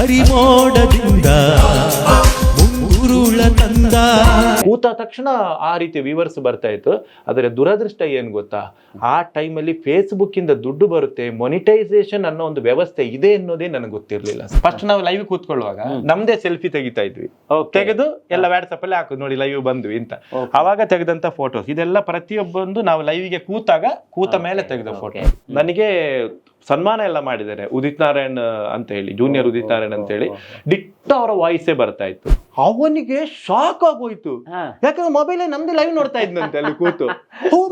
ಹರಿಮೋಡದಿಂದ ಮುಂಗುರುಳ ತಂದ. ಕೂತ ತಕ್ಷಣ ಆ ರೀತಿ ವಿವರ್ಸ್ ಬರ್ತಾ ಇತ್ತು. ಆದರೆ ದುರದೃಷ್ಟ ಏನು ಗೊತ್ತಾ? ಆ ಟೈಮಲ್ಲಿ ಫೇಸ್ಬುಕ್ ಇಂದ ದುಡ್ಡು ಬರುತ್ತೆ. ಮೊನಿಟೈಸೇಷನ್ ಅನ್ನೋ ಒಂದು ವ್ಯವಸ್ಥೆ ಇದೆ ಅನ್ನೋದೇ ನನಗೆ ಗೊತ್ತಿರ್ಲಿಲ್ಲ. ಫಸ್ಟ್ ನಾವು ಲೈವ್ ಕೂತ್ಕೊಳ್ಳುವಾಗ ನಮ್ದೇ ಸೆಲ್ಫಿ ತೆಗಿತಾ ಇದ್ವಿ. ತೆಗೆದು ಎಲ್ಲ ವ್ಯಾಟ್ಸಪ್ ಅಲ್ಲಿ ಹಾಕುದು ನೋಡಿ ಲೈವ್ ಬಂದ್ವಿ ಅಂತ. ಅವಾಗ ತೆಗೆದಂತ ಫೋಟೋಸ್ ಇದೆಲ್ಲ ಪ್ರತಿಯೊಬ್ಬೊಂದು ನಾವು ಲೈವ್ಗೆ ಕೂತಾಗ ಕೂತ ಮೇಲೆ ತೆಗೆದ ಫೋಟೋ ನನಗೆ ಸನ್ಮಾನ ಎಲ್ಲ ಮಾಡಿದ್ದಾರೆ. ಉದಿತ್ ನಾರಾಯಣ್ ಅಂತ ಹೇಳಿ ಜೂನಿಯರ್ ಉದಿತ್ ನಾರಾಯಣ್ ಅಂತ ಹೇಳಿ. ಡಿಟ್ಟ ಅವರ ವಾಯ್ಸೇ ಬರ್ತಾ ಇತ್ತು. ಅವನಿಗೆ ಶಾಕ್ ಆಗೋಯ್ತು. ಯಾಕಂದ್ರೆ ಮೊಬೈಲ್ ನಮ್ದು ಲೈವ್ ನೋಡ್ತಾ ಇದ್ನಂತೆ ಅಲ್ಲಿ ಕೂತು.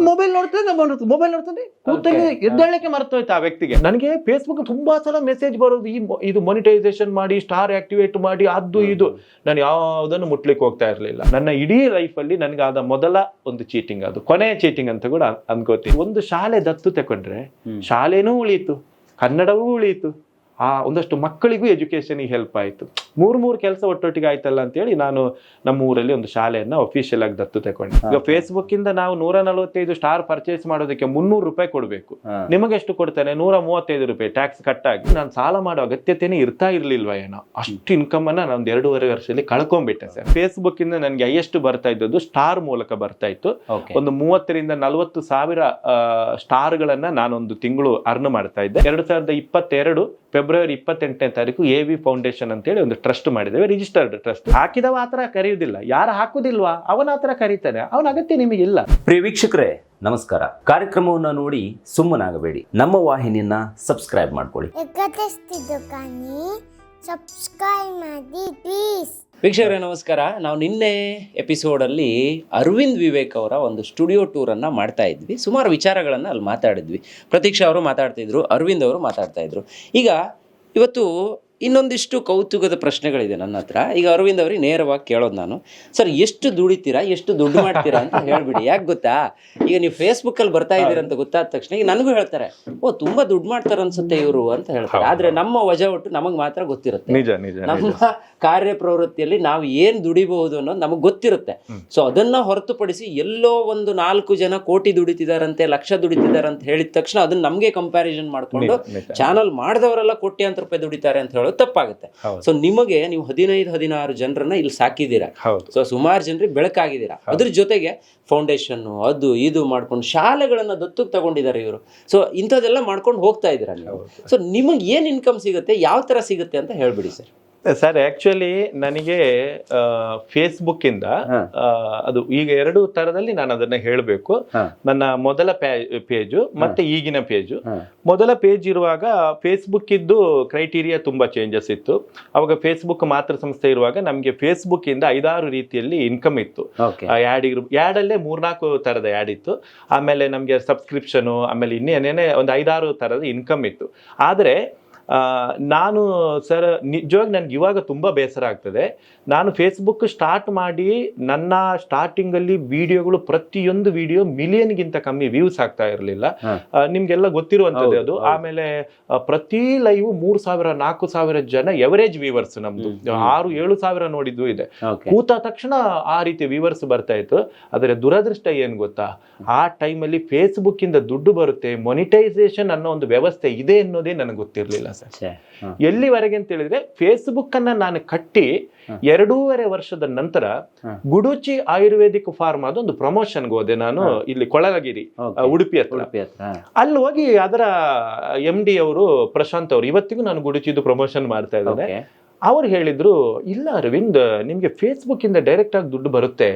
ಮೊಬೈಲ್ ನೋಡ್ತಾ ಮೊಬೈಲ್ ನೋಡ್ತಾನೆ ಕೂತಲ್ಲಿ ಎದ್ದೇಳಕ್ಕೆ ಮರ್ತೋಯ್ತು ಆ ವ್ಯಕ್ತಿಗೆ. ನನಗೆ ಫೇಸ್ಬುಕ್ ತುಂಬಾ ಸಲ ಮೆಸೇಜ್ ಬರೋದು ಈ ಇದು ಮೊನಿಟೈಸೇಷನ್ ಮಾಡಿ ಸ್ಟಾರ್ ಆಕ್ಟಿವೇಟ್ ಮಾಡಿ ಅದು ಇದು. ನಾನು ಯಾವುದನ್ನು ಮುಟ್ಲಿಕ್ಕೆ ಹೋಗ್ತಾ ಇರಲಿಲ್ಲ. ನನ್ನ ಇಡೀ ಲೈಫ್ ಅಲ್ಲಿ ನನಗೆ ಆದ ಮೊದಲ ಒಂದು ಚೀಟಿಂಗ್ ಅದು. ಕೊನೆಯ ಚೀಟಿಂಗ್ ಅಂತ ಕೂಡ ಅನ್- ಅನ್ಕೋತೀನಿ. ಒಂದು ಶಾಲೆ ದತ್ತು ತಕೊಂಡ್ರೆ ಶಾಲೆನೂ ಉಳಿಯಿತು. ಕನ್ನಡವೂ ಉಳಿಯಿತು. ಆ ಒಂದಷ್ಟು ಮಕ್ಕಳಿಗೂ ಎಜುಕೇಷನಿಗೆ ಹೆಲ್ಪ್ ಆಯಿತು. ಮೂರು ಮೂರು ಕೆಲಸ ಒಟ್ಟೊಟ್ಟಿಗೆ ಆಯ್ತಲ್ಲ ಅಂತೇಳಿ ನಾನು ನಮ್ಮ ಊರಲ್ಲಿ ಒಂದು ಶಾಲೆಯನ್ನ ಅಫಿಷಿಯಲ್ ಆಗಿ ದತ್ತು ತಗೊಂಡೆ. ಈಗ ಫೇಸ್ಬುಕ್ ಇಂದ ನಾವು ನೂರ ನಲವತ್ತೈದು ಸ್ಟಾರ್ ಪರ್ಚೇಸ್ ಮಾಡೋದಕ್ಕೆ ಮುನ್ನೂರು ರೂಪಾಯಿ ಕೊಡಬೇಕು. ನಿಮಗೆ ಎಷ್ಟು ಕೊಡ್ತಾನೆ ನೂರ ಮೂವತ್ತೈದು ರೂಪಾಯಿ ಟ್ಯಾಕ್ಸ್ ಕಟ್ಟಾಗಿ ನಾನು ಸಾಲ ಮಾಡೋ ಅಗತ್ಯತೆನೇ ಇರ್ತಾ ಇರ್ಲಿಲ್ವಾ ಏನೋ? ಅಷ್ಟು ಇನ್ಕಮ್ ಅನ್ನ ನಾನು ಎರಡೂವರೆ ವರ್ಷದಲ್ಲಿ ಕಳ್ಕೊಂಡ್ಬಿಟ್ಟೆ ಸರ್. ಫೇಸ್ಬುಕ್ ಇಂದ ನನಗೆ ಹೈಯೆಸ್ಟ್ ಬರ್ತಾ ಇದ್ದದ್ದು ಸ್ಟಾರ್ ಮೂಲಕ ಬರ್ತಾ ಇತ್ತು. ಒಂದು ಮೂವತ್ತರಿಂದ ನಲವತ್ತು ಸಾವಿರ ಸ್ಟಾರ್ಗಳನ್ನ ನಾನೊಂದು ತಿಂಗಳು ಅರ್ನ್ ಮಾಡ್ತಾ ಇದ್ದೆ. ಎರಡು ಸಾವಿರದ ಇಪ್ಪತ್ತೆರಡು ಫೆಬ್ರವರಿ ಇಪ್ಪತ್ತೆಂಟನೇ ತಾರೀಕು ಎ ವಿ ಫೌಂಡೇಶನ್ ಅಂತೇಳಿ ಒಂದು ಟ್ರಸ್ಟ್ ಮಾಡಿದ್ದೇವೆ ರಿಜಿಸ್ಟರ್ಡ್ ಟ್ರಸ್ಟ್ ಹಾಕಿದವ ಆ ಥರ ಕರೆಯುವುದಿಲ್ಲ. ಯಾರು ಹಾಕುದಿಲ್ವಾ ಅವನ ಹತ್ರ ಕರೀತಾನೆ. ಅವನ ಅಗತ್ಯ ನಿಮಗಿಲ್ಲ ಪ್ರಿಯ ವೀಕ್ಷಕರೇ ನಮಸ್ಕಾರ. ಕಾರ್ಯಕ್ರಮವನ್ನು ನೋಡಿ ಸುಮ್ಮನಾಗಬೇಡಿ. ನಮ್ಮ ವಾಹಿನಿಯನ್ನ ಸಬ್ಸ್ಕ್ರೈಬ್ ಮಾಡ್ಕೊಳ್ಳಿ. ಸಬ್ಸ್ಕ್ರೈಬ್ ಮಾಡಿ ಪ್ಲೀಸ್ ವೀಕ್ಷಕರೇ, ನಮಸ್ಕಾರ. ನಾವು ನಿನ್ನೆ ಎಪಿಸೋಡಲ್ಲಿ ಅರವಿಂದ್ ವಿವೇಕ್ ಅವರ ಒಂದು ಸ್ಟುಡಿಯೋ ಟೂರನ್ನು ಮಾಡ್ತಾ ಇದ್ವಿ. ಸುಮಾರು ವಿಚಾರಗಳನ್ನು ಅಲ್ಲಿ ಮಾತಾಡಿದ್ವಿ. ಪ್ರತೀಕ್ಷಾ ಅವರು ಮಾತಾಡ್ತಿದ್ರು ಅರವಿಂದ್ ಅವರು ಮಾತಾಡ್ತಾ ಇದ್ರು. ಈಗ ಇವತ್ತು ಇನ್ನೊಂದಿಷ್ಟು ಕೌತುಕದ ಪ್ರಶ್ನೆಗಳಿದೆ ನನ್ನ ಹತ್ರ. ಈಗ ಅರವಿಂದ್ ಅವ್ರಿಗೆ ನೇರವಾಗಿ ಕೇಳೋದು ನಾನು. ಸರ್ ಎಷ್ಟು ದುಡಿತೀರಾ ಎಷ್ಟು ದುಡ್ಡು ಮಾಡ್ತೀರಾ ಅಂತ ಹೇಳ್ಬಿಡಿ. ಯಾಕೆ ಗೊತ್ತಾ? ಈಗ ನೀವು ಫೇಸ್ಬುಕ್ಕಲ್ಲಿ ಬರ್ತಾ ಇದ್ದೀರಾ ಅಂತ ಗೊತ್ತಾದ ತಕ್ಷಣ ಈಗ ನನಗೂ ಹೇಳ್ತಾರೆ ಓ ತುಂಬ ದುಡ್ಡು ಮಾಡ್ತಾರೆ ಅನ್ಸುತ್ತೆ ಇವರು ಅಂತ ಹೇಳ್ತಾರೆ. ಆದರೆ ನಮ್ಮ ವಜಾ ಒಟ್ಟು ನಮಗೆ ಮಾತ್ರ ಗೊತ್ತಿರುತ್ತೆ. ನಿಜ ನಿಜ ನಮ್ಮ ಕಾರ್ಯ ಕಾರ್ಯಪ್ರವೃತ್ತಿಯಲ್ಲಿ ನಾವು ಏನ್ ದುಡಿಬಹುದು ಅನ್ನೋದು ನಮಗೆ ಗೊತ್ತಿರುತ್ತೆ. ಸೊ ಅದನ್ನ ಹೊರತುಪಡಿಸಿ ಎಲ್ಲೋ ಒಂದು ನಾಲ್ಕು ಜನ ಕೋಟಿ ದುಡಿತಿದಾರಂತೆ ಲಕ್ಷ ದುಡಿತಿದಾರಂತ ಹೇಳಿದ ತಕ್ಷಣ ಅದನ್ನ ನಮಗೆ ಕಂಪ್ಯಾರಿಸನ್ ಮಾಡ್ಕೊಂಡು. ಚಾನಲ್ ಮಾಡಿದವರೆಲ್ಲ ಕೋಟ್ಯಾಂತರ ರೂಪಾಯಿ ದುಡಿತಾರೆ ಅಂತ ಹೇಳೋದು ತಪ್ಪಾಗುತ್ತೆ. ಸೊ ನಿಮಗೆ ನೀವು ಹದಿನೈದು ಹದಿನಾರು ಜನರನ್ನ ಇಲ್ಲಿ ಸಾಕಿದ್ದೀರಾ? ಸೊ ಸುಮಾರು ಜನರಿಗೆ ಬೆಳಕಾಗಿದ್ದೀರಾ? ಅದ್ರ ಜೊತೆಗೆ ಫೌಂಡೇಶನ್ ಅದು ಇದು ಮಾಡ್ಕೊಂಡು ಶಾಲೆಗಳನ್ನ ದತ್ತು ತಗೊಂಡಿದ್ದಾರೆ ಇವರು. ಸೊ ಇಂಥದ್ದೆಲ್ಲ ಮಾಡ್ಕೊಂಡು ಹೋಗ್ತಾ ಇದ್ದೀರಾ ನೀವು? ಸೊ ನಿಮಗೆ ಏನು ಇನ್ಕಮ್ ಸಿಗುತ್ತೆ? ಯಾವ ತರ ಸಿಗುತ್ತೆ ಅಂತ ಹೇಳ್ಬಿಡಿ ಸರ್. ಸರ್ ಆಕ್ಚುಲಿ ನನಗೆ ಫೇಸ್ಬುಕ್ ಇಂದ ಅದು ಈಗ ಎರಡು ತರದಲ್ಲಿ ನಾನು ಅದನ್ನ ಹೇಳಬೇಕು. ನನ್ನ ಮೊದಲ ಪೇಜು ಮತ್ತೆ ಈಗಿನ ಪೇಜು. ಮೊದಲ ಪೇಜ್ ಇರುವಾಗ ಫೇಸ್ಬುಕ್ ಇದ್ದು ಕ್ರೈಟೀರಿಯಾ ತುಂಬಾ ಚೇಂಜಸ್ ಇತ್ತು. ಅವಾಗ ಫೇಸ್ಬುಕ್ ಮಾತೃ ಸಂಸ್ಥೆ ಇರುವಾಗ ನಮಗೆ ಫೇಸ್ಬುಕ್ ಇಂದ ಐದಾರು ರೀತಿಯಲ್ಲಿ ಇನ್ಕಮ್ ಇತ್ತು. ಆ್ಯಡ್ ಇರು ಆ್ಯಡ್ ಅಲ್ಲೇ ಮೂರ್ನಾಲ್ಕು ತರದ ಆ್ಯಡ್ ಇತ್ತು. ಆಮೇಲೆ ನಮಗೆ ಸಬ್ಸ್ಕ್ರಿಪ್ಷನು ಆಮೇಲೆ ಇನ್ನೇನೇನೆ ಒಂದು ಐದಾರು ತರದ ಇನ್ಕಮ್ ಇತ್ತು. ಆದರೆ ನಾನು ಸರ್ ನಿಜವಾಗಿ ನನಗೆ ಇವಾಗ ತುಂಬ ಬೇಸರ ಆಗ್ತದೆ. ನಾನು ಫೇಸ್ಬುಕ್ ಸ್ಟಾರ್ಟ್ ಮಾಡಿ ನನ್ನ ಸ್ಟಾರ್ಟಿಂಗಲ್ಲಿ ವಿಡಿಯೋಗಳು ಪ್ರತಿಯೊಂದು ವಿಡಿಯೋ ಮಿಲಿಯನ್ಗಿಂತ ಕಮ್ಮಿ ವ್ಯೂಸ್ ಆಗ್ತಾ ಇರಲಿಲ್ಲ. ನಿಮಗೆಲ್ಲ ಗೊತ್ತಿರುವಂಥದ್ದು ಅದು. ಆಮೇಲೆ ಪ್ರತಿ ಲೈವ್ ಮೂರು ಸಾವಿರ ನಾಲ್ಕು ಸಾವಿರ ಜನ ಎವರೇಜ್ ವ್ಯೂವರ್ಸ್ ನಮ್ದು. ಆರು ಏಳು ಸಾವಿರ ನೋಡಿದ್ದು ಇದೆ. ಕೂತ ತಕ್ಷಣ ಆ ರೀತಿ ವ್ಯೂವರ್ಸ್ ಬರ್ತಾ ಇತ್ತು. ಆದರೆ ದುರದೃಷ್ಟ ಏನು ಗೊತ್ತಾ? ಆ ಟೈಮಲ್ಲಿ ಫೇಸ್ಬುಕ್ ಇಂದ ದುಡ್ಡು ಬರುತ್ತೆ. ಮೊನಿಟೈಸೇಷನ್ ಅನ್ನೋ ಒಂದು ವ್ಯವಸ್ಥೆ ಇದೆ ಅನ್ನೋದೇ ನನಗೆ ಗೊತ್ತಿರಲಿಲ್ಲ ಸರ್ ಎಲ್ಲಿವರೆಗೆ ಅಂತ ಹೇಳಿದ್ರೆ ಫೇಸ್ಬುಕ್ ಅನ್ನ ನಾನು ಕಟ್ಟಿ ಎರಡೂವರೆ ವರ್ಷದ ನಂತರ. ಗುಡುಚಿ ಆಯುರ್ವೇದಿಕ್ ಫಾರ್ಮ್ ಅದು ಒಂದು ಪ್ರಮೋಷನ್ಗೆ ಹೋದೆ ನಾನು ಇಲ್ಲಿ ಕೊಳಲಗಿರಿ ಉಡುಪಿ ಹತ್ರ. ಅಲ್ಲಿ ಹೋಗಿ ಅದರ ಎಂ ಡಿ ಅವರು ಪ್ರಶಾಂತ್ ಅವರು ಇವತ್ತಿಗೂ ನಾನು ಗುಡುಚಿದು ಪ್ರಮೋಷನ್ ಮಾಡ್ತಾ ಇದ್ದಾರೆ ಓಕೆ. ಅವ್ರು ಹೇಳಿದ್ರು ಇಲ್ಲ ಅರವಿಂದ್ ನಿಮ್ಗೆ ಫೇಸ್ಬುಕ್ ಇಂದ ಡೈರೆಕ್ಟ್ ಆಗಿ ದುಡ್ಡು ಬರುತ್ತೆ.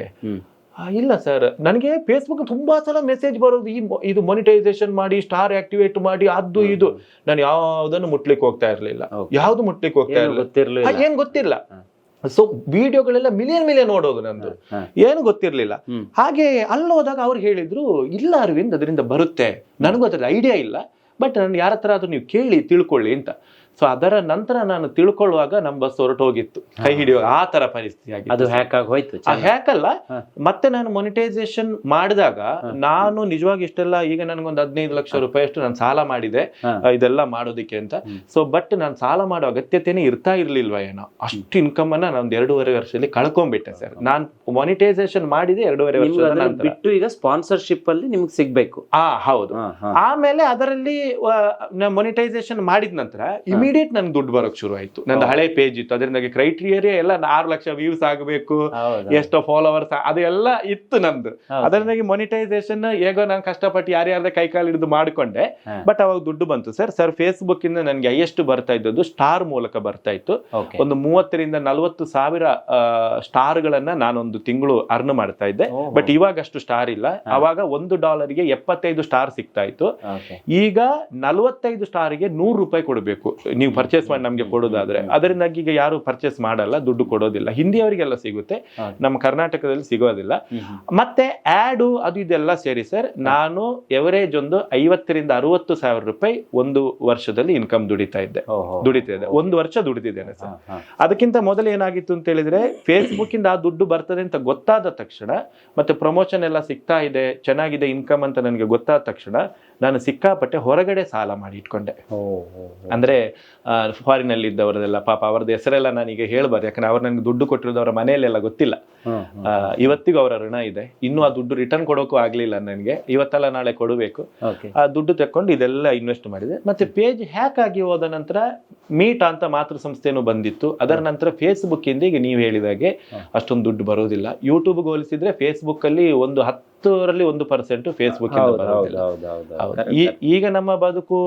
ಇಲ್ಲ ಸರ್. ನನಗೆ ಫೇಸ್ಬುಕ್ ತುಂಬಾ ಸಲ ಮೆಸೇಜ್ ಬರೋದು ಈ ಇದು ಮೊನಿಟೈಸೇಷನ್ ಮಾಡಿ ಸ್ಟಾರ್ ಆಕ್ಟಿವೇಟ್ ಮಾಡಿ ಅದು ಇದು. ನಾನು ಯಾವುದನ್ನು ಮುಟ್ಲಿಕ್ಕೆ ಹೋಗ್ತಾ ಇರಲಿಲ್ಲ. ಯಾವ್ದು ಮುಟ್ಲಿಕ್ಕೆ ಹೋಗ್ತಾ ಇರಲಿಲ್ಲ. ಏನ್ ಗೊತ್ತಿಲ್ಲ. ಸೊ ವಿಡಿಯೋಗಳೆಲ್ಲ ಮಿಲಿಯನ್ ಮಿಲಿಯನ್ ನೋಡೋದು ನಂದು. ಏನು ಗೊತ್ತಿರ್ಲಿಲ್ಲ. ಹಾಗೆ ಅಲ್ಲೋದಾಗ ಅವ್ರು ಹೇಳಿದ್ರು ಇಲ್ಲ ಅರವಿಂದ್ ಅದರಿಂದ ಬರುತ್ತೆ. ನನಗೂ ಅದರ ಐಡಿಯಾ ಇಲ್ಲ. ಬಟ್ ನಾನು ಯಾರ ಹತ್ರ ಆದ್ರೂ ನೀವು ಕೇಳಿ ತಿಳ್ಕೊಳ್ಳಿ ಅಂತ. ಸೊ ಅದರ ನಂತರ ನಾನು ತಿಳ್ಕೊಳ್ಳುವಾಗ ನಮ್ಮ ಬಸ್ ಹೊರಟು ಹೋಗಿತ್ತು ಕೈ ಹಿಡಿಯುವಾಗ ಆ ತರ ಪರಿಸ್ಥಿತಿ ಆಗಿತ್ತು. ಅದು ಹ್ಯಾಕ್ ಆಗಿ ಹೋಯ್ತು ಹ್ಯಾಕ್ ಅಲ್ಲ ಮತ್ತೆ ನಾನು ಮೊನಿಟೈಸೇಷನ್ ಮಾಡಿದಾಗ ನಾನು ನಿಜವಾಗಿ ಇಷ್ಟೆಲ್ಲ ಈಗ ನನಗೊಂದು ಹದಿನೈದು ಲಕ್ಷ ರೂಪಾಯಿ ಅಷ್ಟು ನಾನು ಸಾಲ ಮಾಡಿದೆ ಇದೆಲ್ಲ ಮಾಡೋದಕ್ಕೆ ಅಂತ. ಸೊ ಬಟ್ ನಾನು ಸಾಲ ಮಾಡೋ ಅಗತ್ಯತೆನೇ ಇರ್ತಾ ಇರ್ಲಿಲ್ವಾ ಏನೋ. ಅಷ್ಟು ಇನ್ಕಮ್ ಅನ್ನ ನಾನು ಎರಡೂವರೆ ವರ್ಷದಲ್ಲಿ ಕಳ್ಕೊಂಡ್ಬಿಟ್ಟೆ ಸರ್. ನಾನು ಮೊನಿಟೈಸೇಷನ್ ಮಾಡಿದೆ ಎರಡೂವರೆ ಬಿಟ್ಟು ಈಗ ಸ್ಪಾನ್ಸರ್ಶಿಪ್ ಅಲ್ಲಿ ನಿಮ್ಗೆ ಸಿಗ್ಬೇಕು. ಆ ಹೌದು. ಆಮೇಲೆ ಅದರಲ್ಲಿ ಮೊನಿಟೈಸೇಷನ್ ಮಾಡಿದ ನಂತರ ಇಮಿಡಿಯೇಟ್ ನನ್ಗೆ ದುಡ್ಡು ಬರೋಕ್ ಶುರು ಆಯ್ತು. ನಂದು ಹಳೆ ಪೇಜ್ ಇತ್ತು. ಅದರಿಂದಾಗಿ ಕ್ರೈಟೀರಿಯಾ ಎಲ್ಲ ಆರು ಲಕ್ಷ ವ್ಯೂಸ್ ಆಗಬೇಕು ಎಷ್ಟೋ ಫಾಲೋವರ್ಸ್ ಅದೆಲ್ಲ ಇತ್ತು ನಂದು. ಅದರಿಂದ ಅದರಿಂದಾಗಿ ಮೊನಿಟೈಸೇಷನ್ ಹೇಗೋ ನಾನು ಕಷ್ಟಪಟ್ಟು ಯಾರ್ಯಾರ್ದ ಕೈ ಕಾಲು ಹಿಡಿದು ಮಾಡ್ಕೊಂಡೆ. ಬಟ್ ಅವಾಗ ದುಡ್ಡು ಬಂತು ಸರ್ ಸರ್ ಫೇಸ್ಬುಕ್ ಇಂದ ನನಗೆ ಹೈಯೆಸ್ಟ್ ಬರ್ತಾ ಇದ್ದದ್ದು ಸ್ಟಾರ್ ಮೂಲಕ ಬರ್ತಾ ಇತ್ತು. ಒಂದು ಮೂವತ್ತರಿಂದ ನಲವತ್ತು ಸಾವಿರ ಸ್ಟಾರ್ ಗಳನ್ನ ನಾನೊಂದು ತಿಂಗಳು ಅರ್ನ್ ಮಾಡ್ತಾ ಇದ್ದೆ. ಬಟ್ ಇವಾಗ ಅಷ್ಟು ಸ್ಟಾರ್ ಇಲ್ಲ. ಅವಾಗ ಒಂದು ಡಾಲರ್ಗೆ ಎಪ್ಪತ್ತೈದು ಸ್ಟಾರ್ ಸಿಗ್ತಾ ಇತ್ತು. ಈಗ ನಲವತ್ತೈದು ಸ್ಟಾರಿಗೆ ನೂರು ರೂಪಾಯಿ ಕೊಡಬೇಕು. ನೀವು ಪರ್ಚೇಸ್ ಮಾಡಿ ನಮಗೆ ಕೊಡೋದಾದ್ರೆ ಅದರಿಂದಾಗಿ ಈಗ ಯಾರು ಪರ್ಚೇಸ್ ಮಾಡಲ್ಲ ದುಡ್ಡು ಕೊಡೋದಿಲ್ಲ. ಹಿಂದಿಯವರಿಗೆಲ್ಲ ಸಿಗುತ್ತೆ. ನಮ್ಮ ಕರ್ನಾಟಕದಲ್ಲಿ ಸಿಗೋದಿಲ್ಲ. ಮತ್ತೆ ಆಡು ಅದು ಇದೆಲ್ಲ ಸೇರಿ ಸರ್ ನಾನು ಎವರೇಜ್ ಒಂದು ಐವತ್ತರಿಂದ ಅರವತ್ತು ಸಾವಿರ ರೂಪಾಯಿ ಒಂದು ವರ್ಷದಲ್ಲಿ ಇನ್ಕಮ್ ದುಡಿತಾ ಇದ್ದೆ. ದುಡಿತಾ ಇದ್ದೆ. ಒಂದು ವರ್ಷ ದುಡಿದಿದ್ದೇನೆ ಸರ್. ಅದಕ್ಕಿಂತ ಮೊದಲು ಏನಾಗಿತ್ತು ಅಂತ ಹೇಳಿದ್ರೆ ಫೇಸ್ಬುಕ್ ಇಂದ ಆ ದುಡ್ಡು ಬರ್ತದೆ ಅಂತ ಗೊತ್ತಾದ ತಕ್ಷಣ ಮತ್ತೆ ಪ್ರಮೋಷನ್ ಎಲ್ಲ ಸಿಗ್ತಾ ಇದೆ ಚೆನ್ನಾಗಿದೆ ಇನ್ಕಮ್ ಅಂತ ನನಗೆ ಗೊತ್ತಾದ ತಕ್ಷಣ ನಾನು ಸಿಕ್ಕಾಪಟ್ಟೆ ಹೊರಗಡೆ ಸಾಲ ಮಾಡಿ ಇಟ್ಕೊಂಡೆ. ಅಂದ್ರೆ ಫಾರಿನ್ ಅಲ್ಲಿ ಇದ್ದವರದೆಲ್ಲ ಪಾಪ ಅವ್ರದ್ದು ಹೆಸರೆಲ್ಲ ನಾನೀಗ ಹೇಳ್ಬಾರ್ದು. ಯಾಕಂದ್ರೆ ಅವ್ರು ನನಗೆ ದುಡ್ಡು ಕೊಟ್ಟಿರೋದು ಅವರ ಮನೆಯಲ್ಲೆಲ್ಲ ಗೊತ್ತಿಲ್ಲ. ಇವತ್ತಿಗೂ ಅವರ ಋಣ ಇದೆ. ಇನ್ನೂ ಆ ದುಡ್ಡು ರಿಟರ್ನ್ ಕೊಡೋಕ್ಕೂ ಆಗ್ಲಿಲ್ಲ ನನಗೆ. ಇವತ್ತೆಲ್ಲ ನಾಳೆ ಕೊಡಬೇಕು. ಆ ದುಡ್ಡು ತಕೊಂಡು ಇದೆಲ್ಲ ಇನ್ವೆಸ್ಟ್ ಮಾಡಿದೆ. ಮತ್ತೆ ಪೇಜ್ ಹ್ಯಾಕ್ ಆಗಿ ಹೋದ ನಂತರ ಮೀಟ್ ಅಂತ ಮಾತೃ ಸಂಸ್ಥೆನೂ ಬಂದಿತ್ತು. ಅದರ ನಂತರ ಫೇಸ್ಬುಕ್ ಇಂದ ಈಗ ನೀವು ಹೇಳಿದಾಗೆ ಅಷ್ಟೊಂದು ದುಡ್ಡು ಬರೋದಿಲ್ಲ. ಯೂಟ್ಯೂಬ್ಗೆ ಹೋಲಿಸಿದ್ರೆ ಫೇಸ್ಬುಕ್ ಅಲ್ಲಿ ಒಂದು ಹತ್ತರಲ್ಲಿ ಒಂದು ಪರ್ಸೆಂಟ್ ಫೇಸ್ಬುಕ್ ಈಗ ನಮ್ಮ ಬದುಕು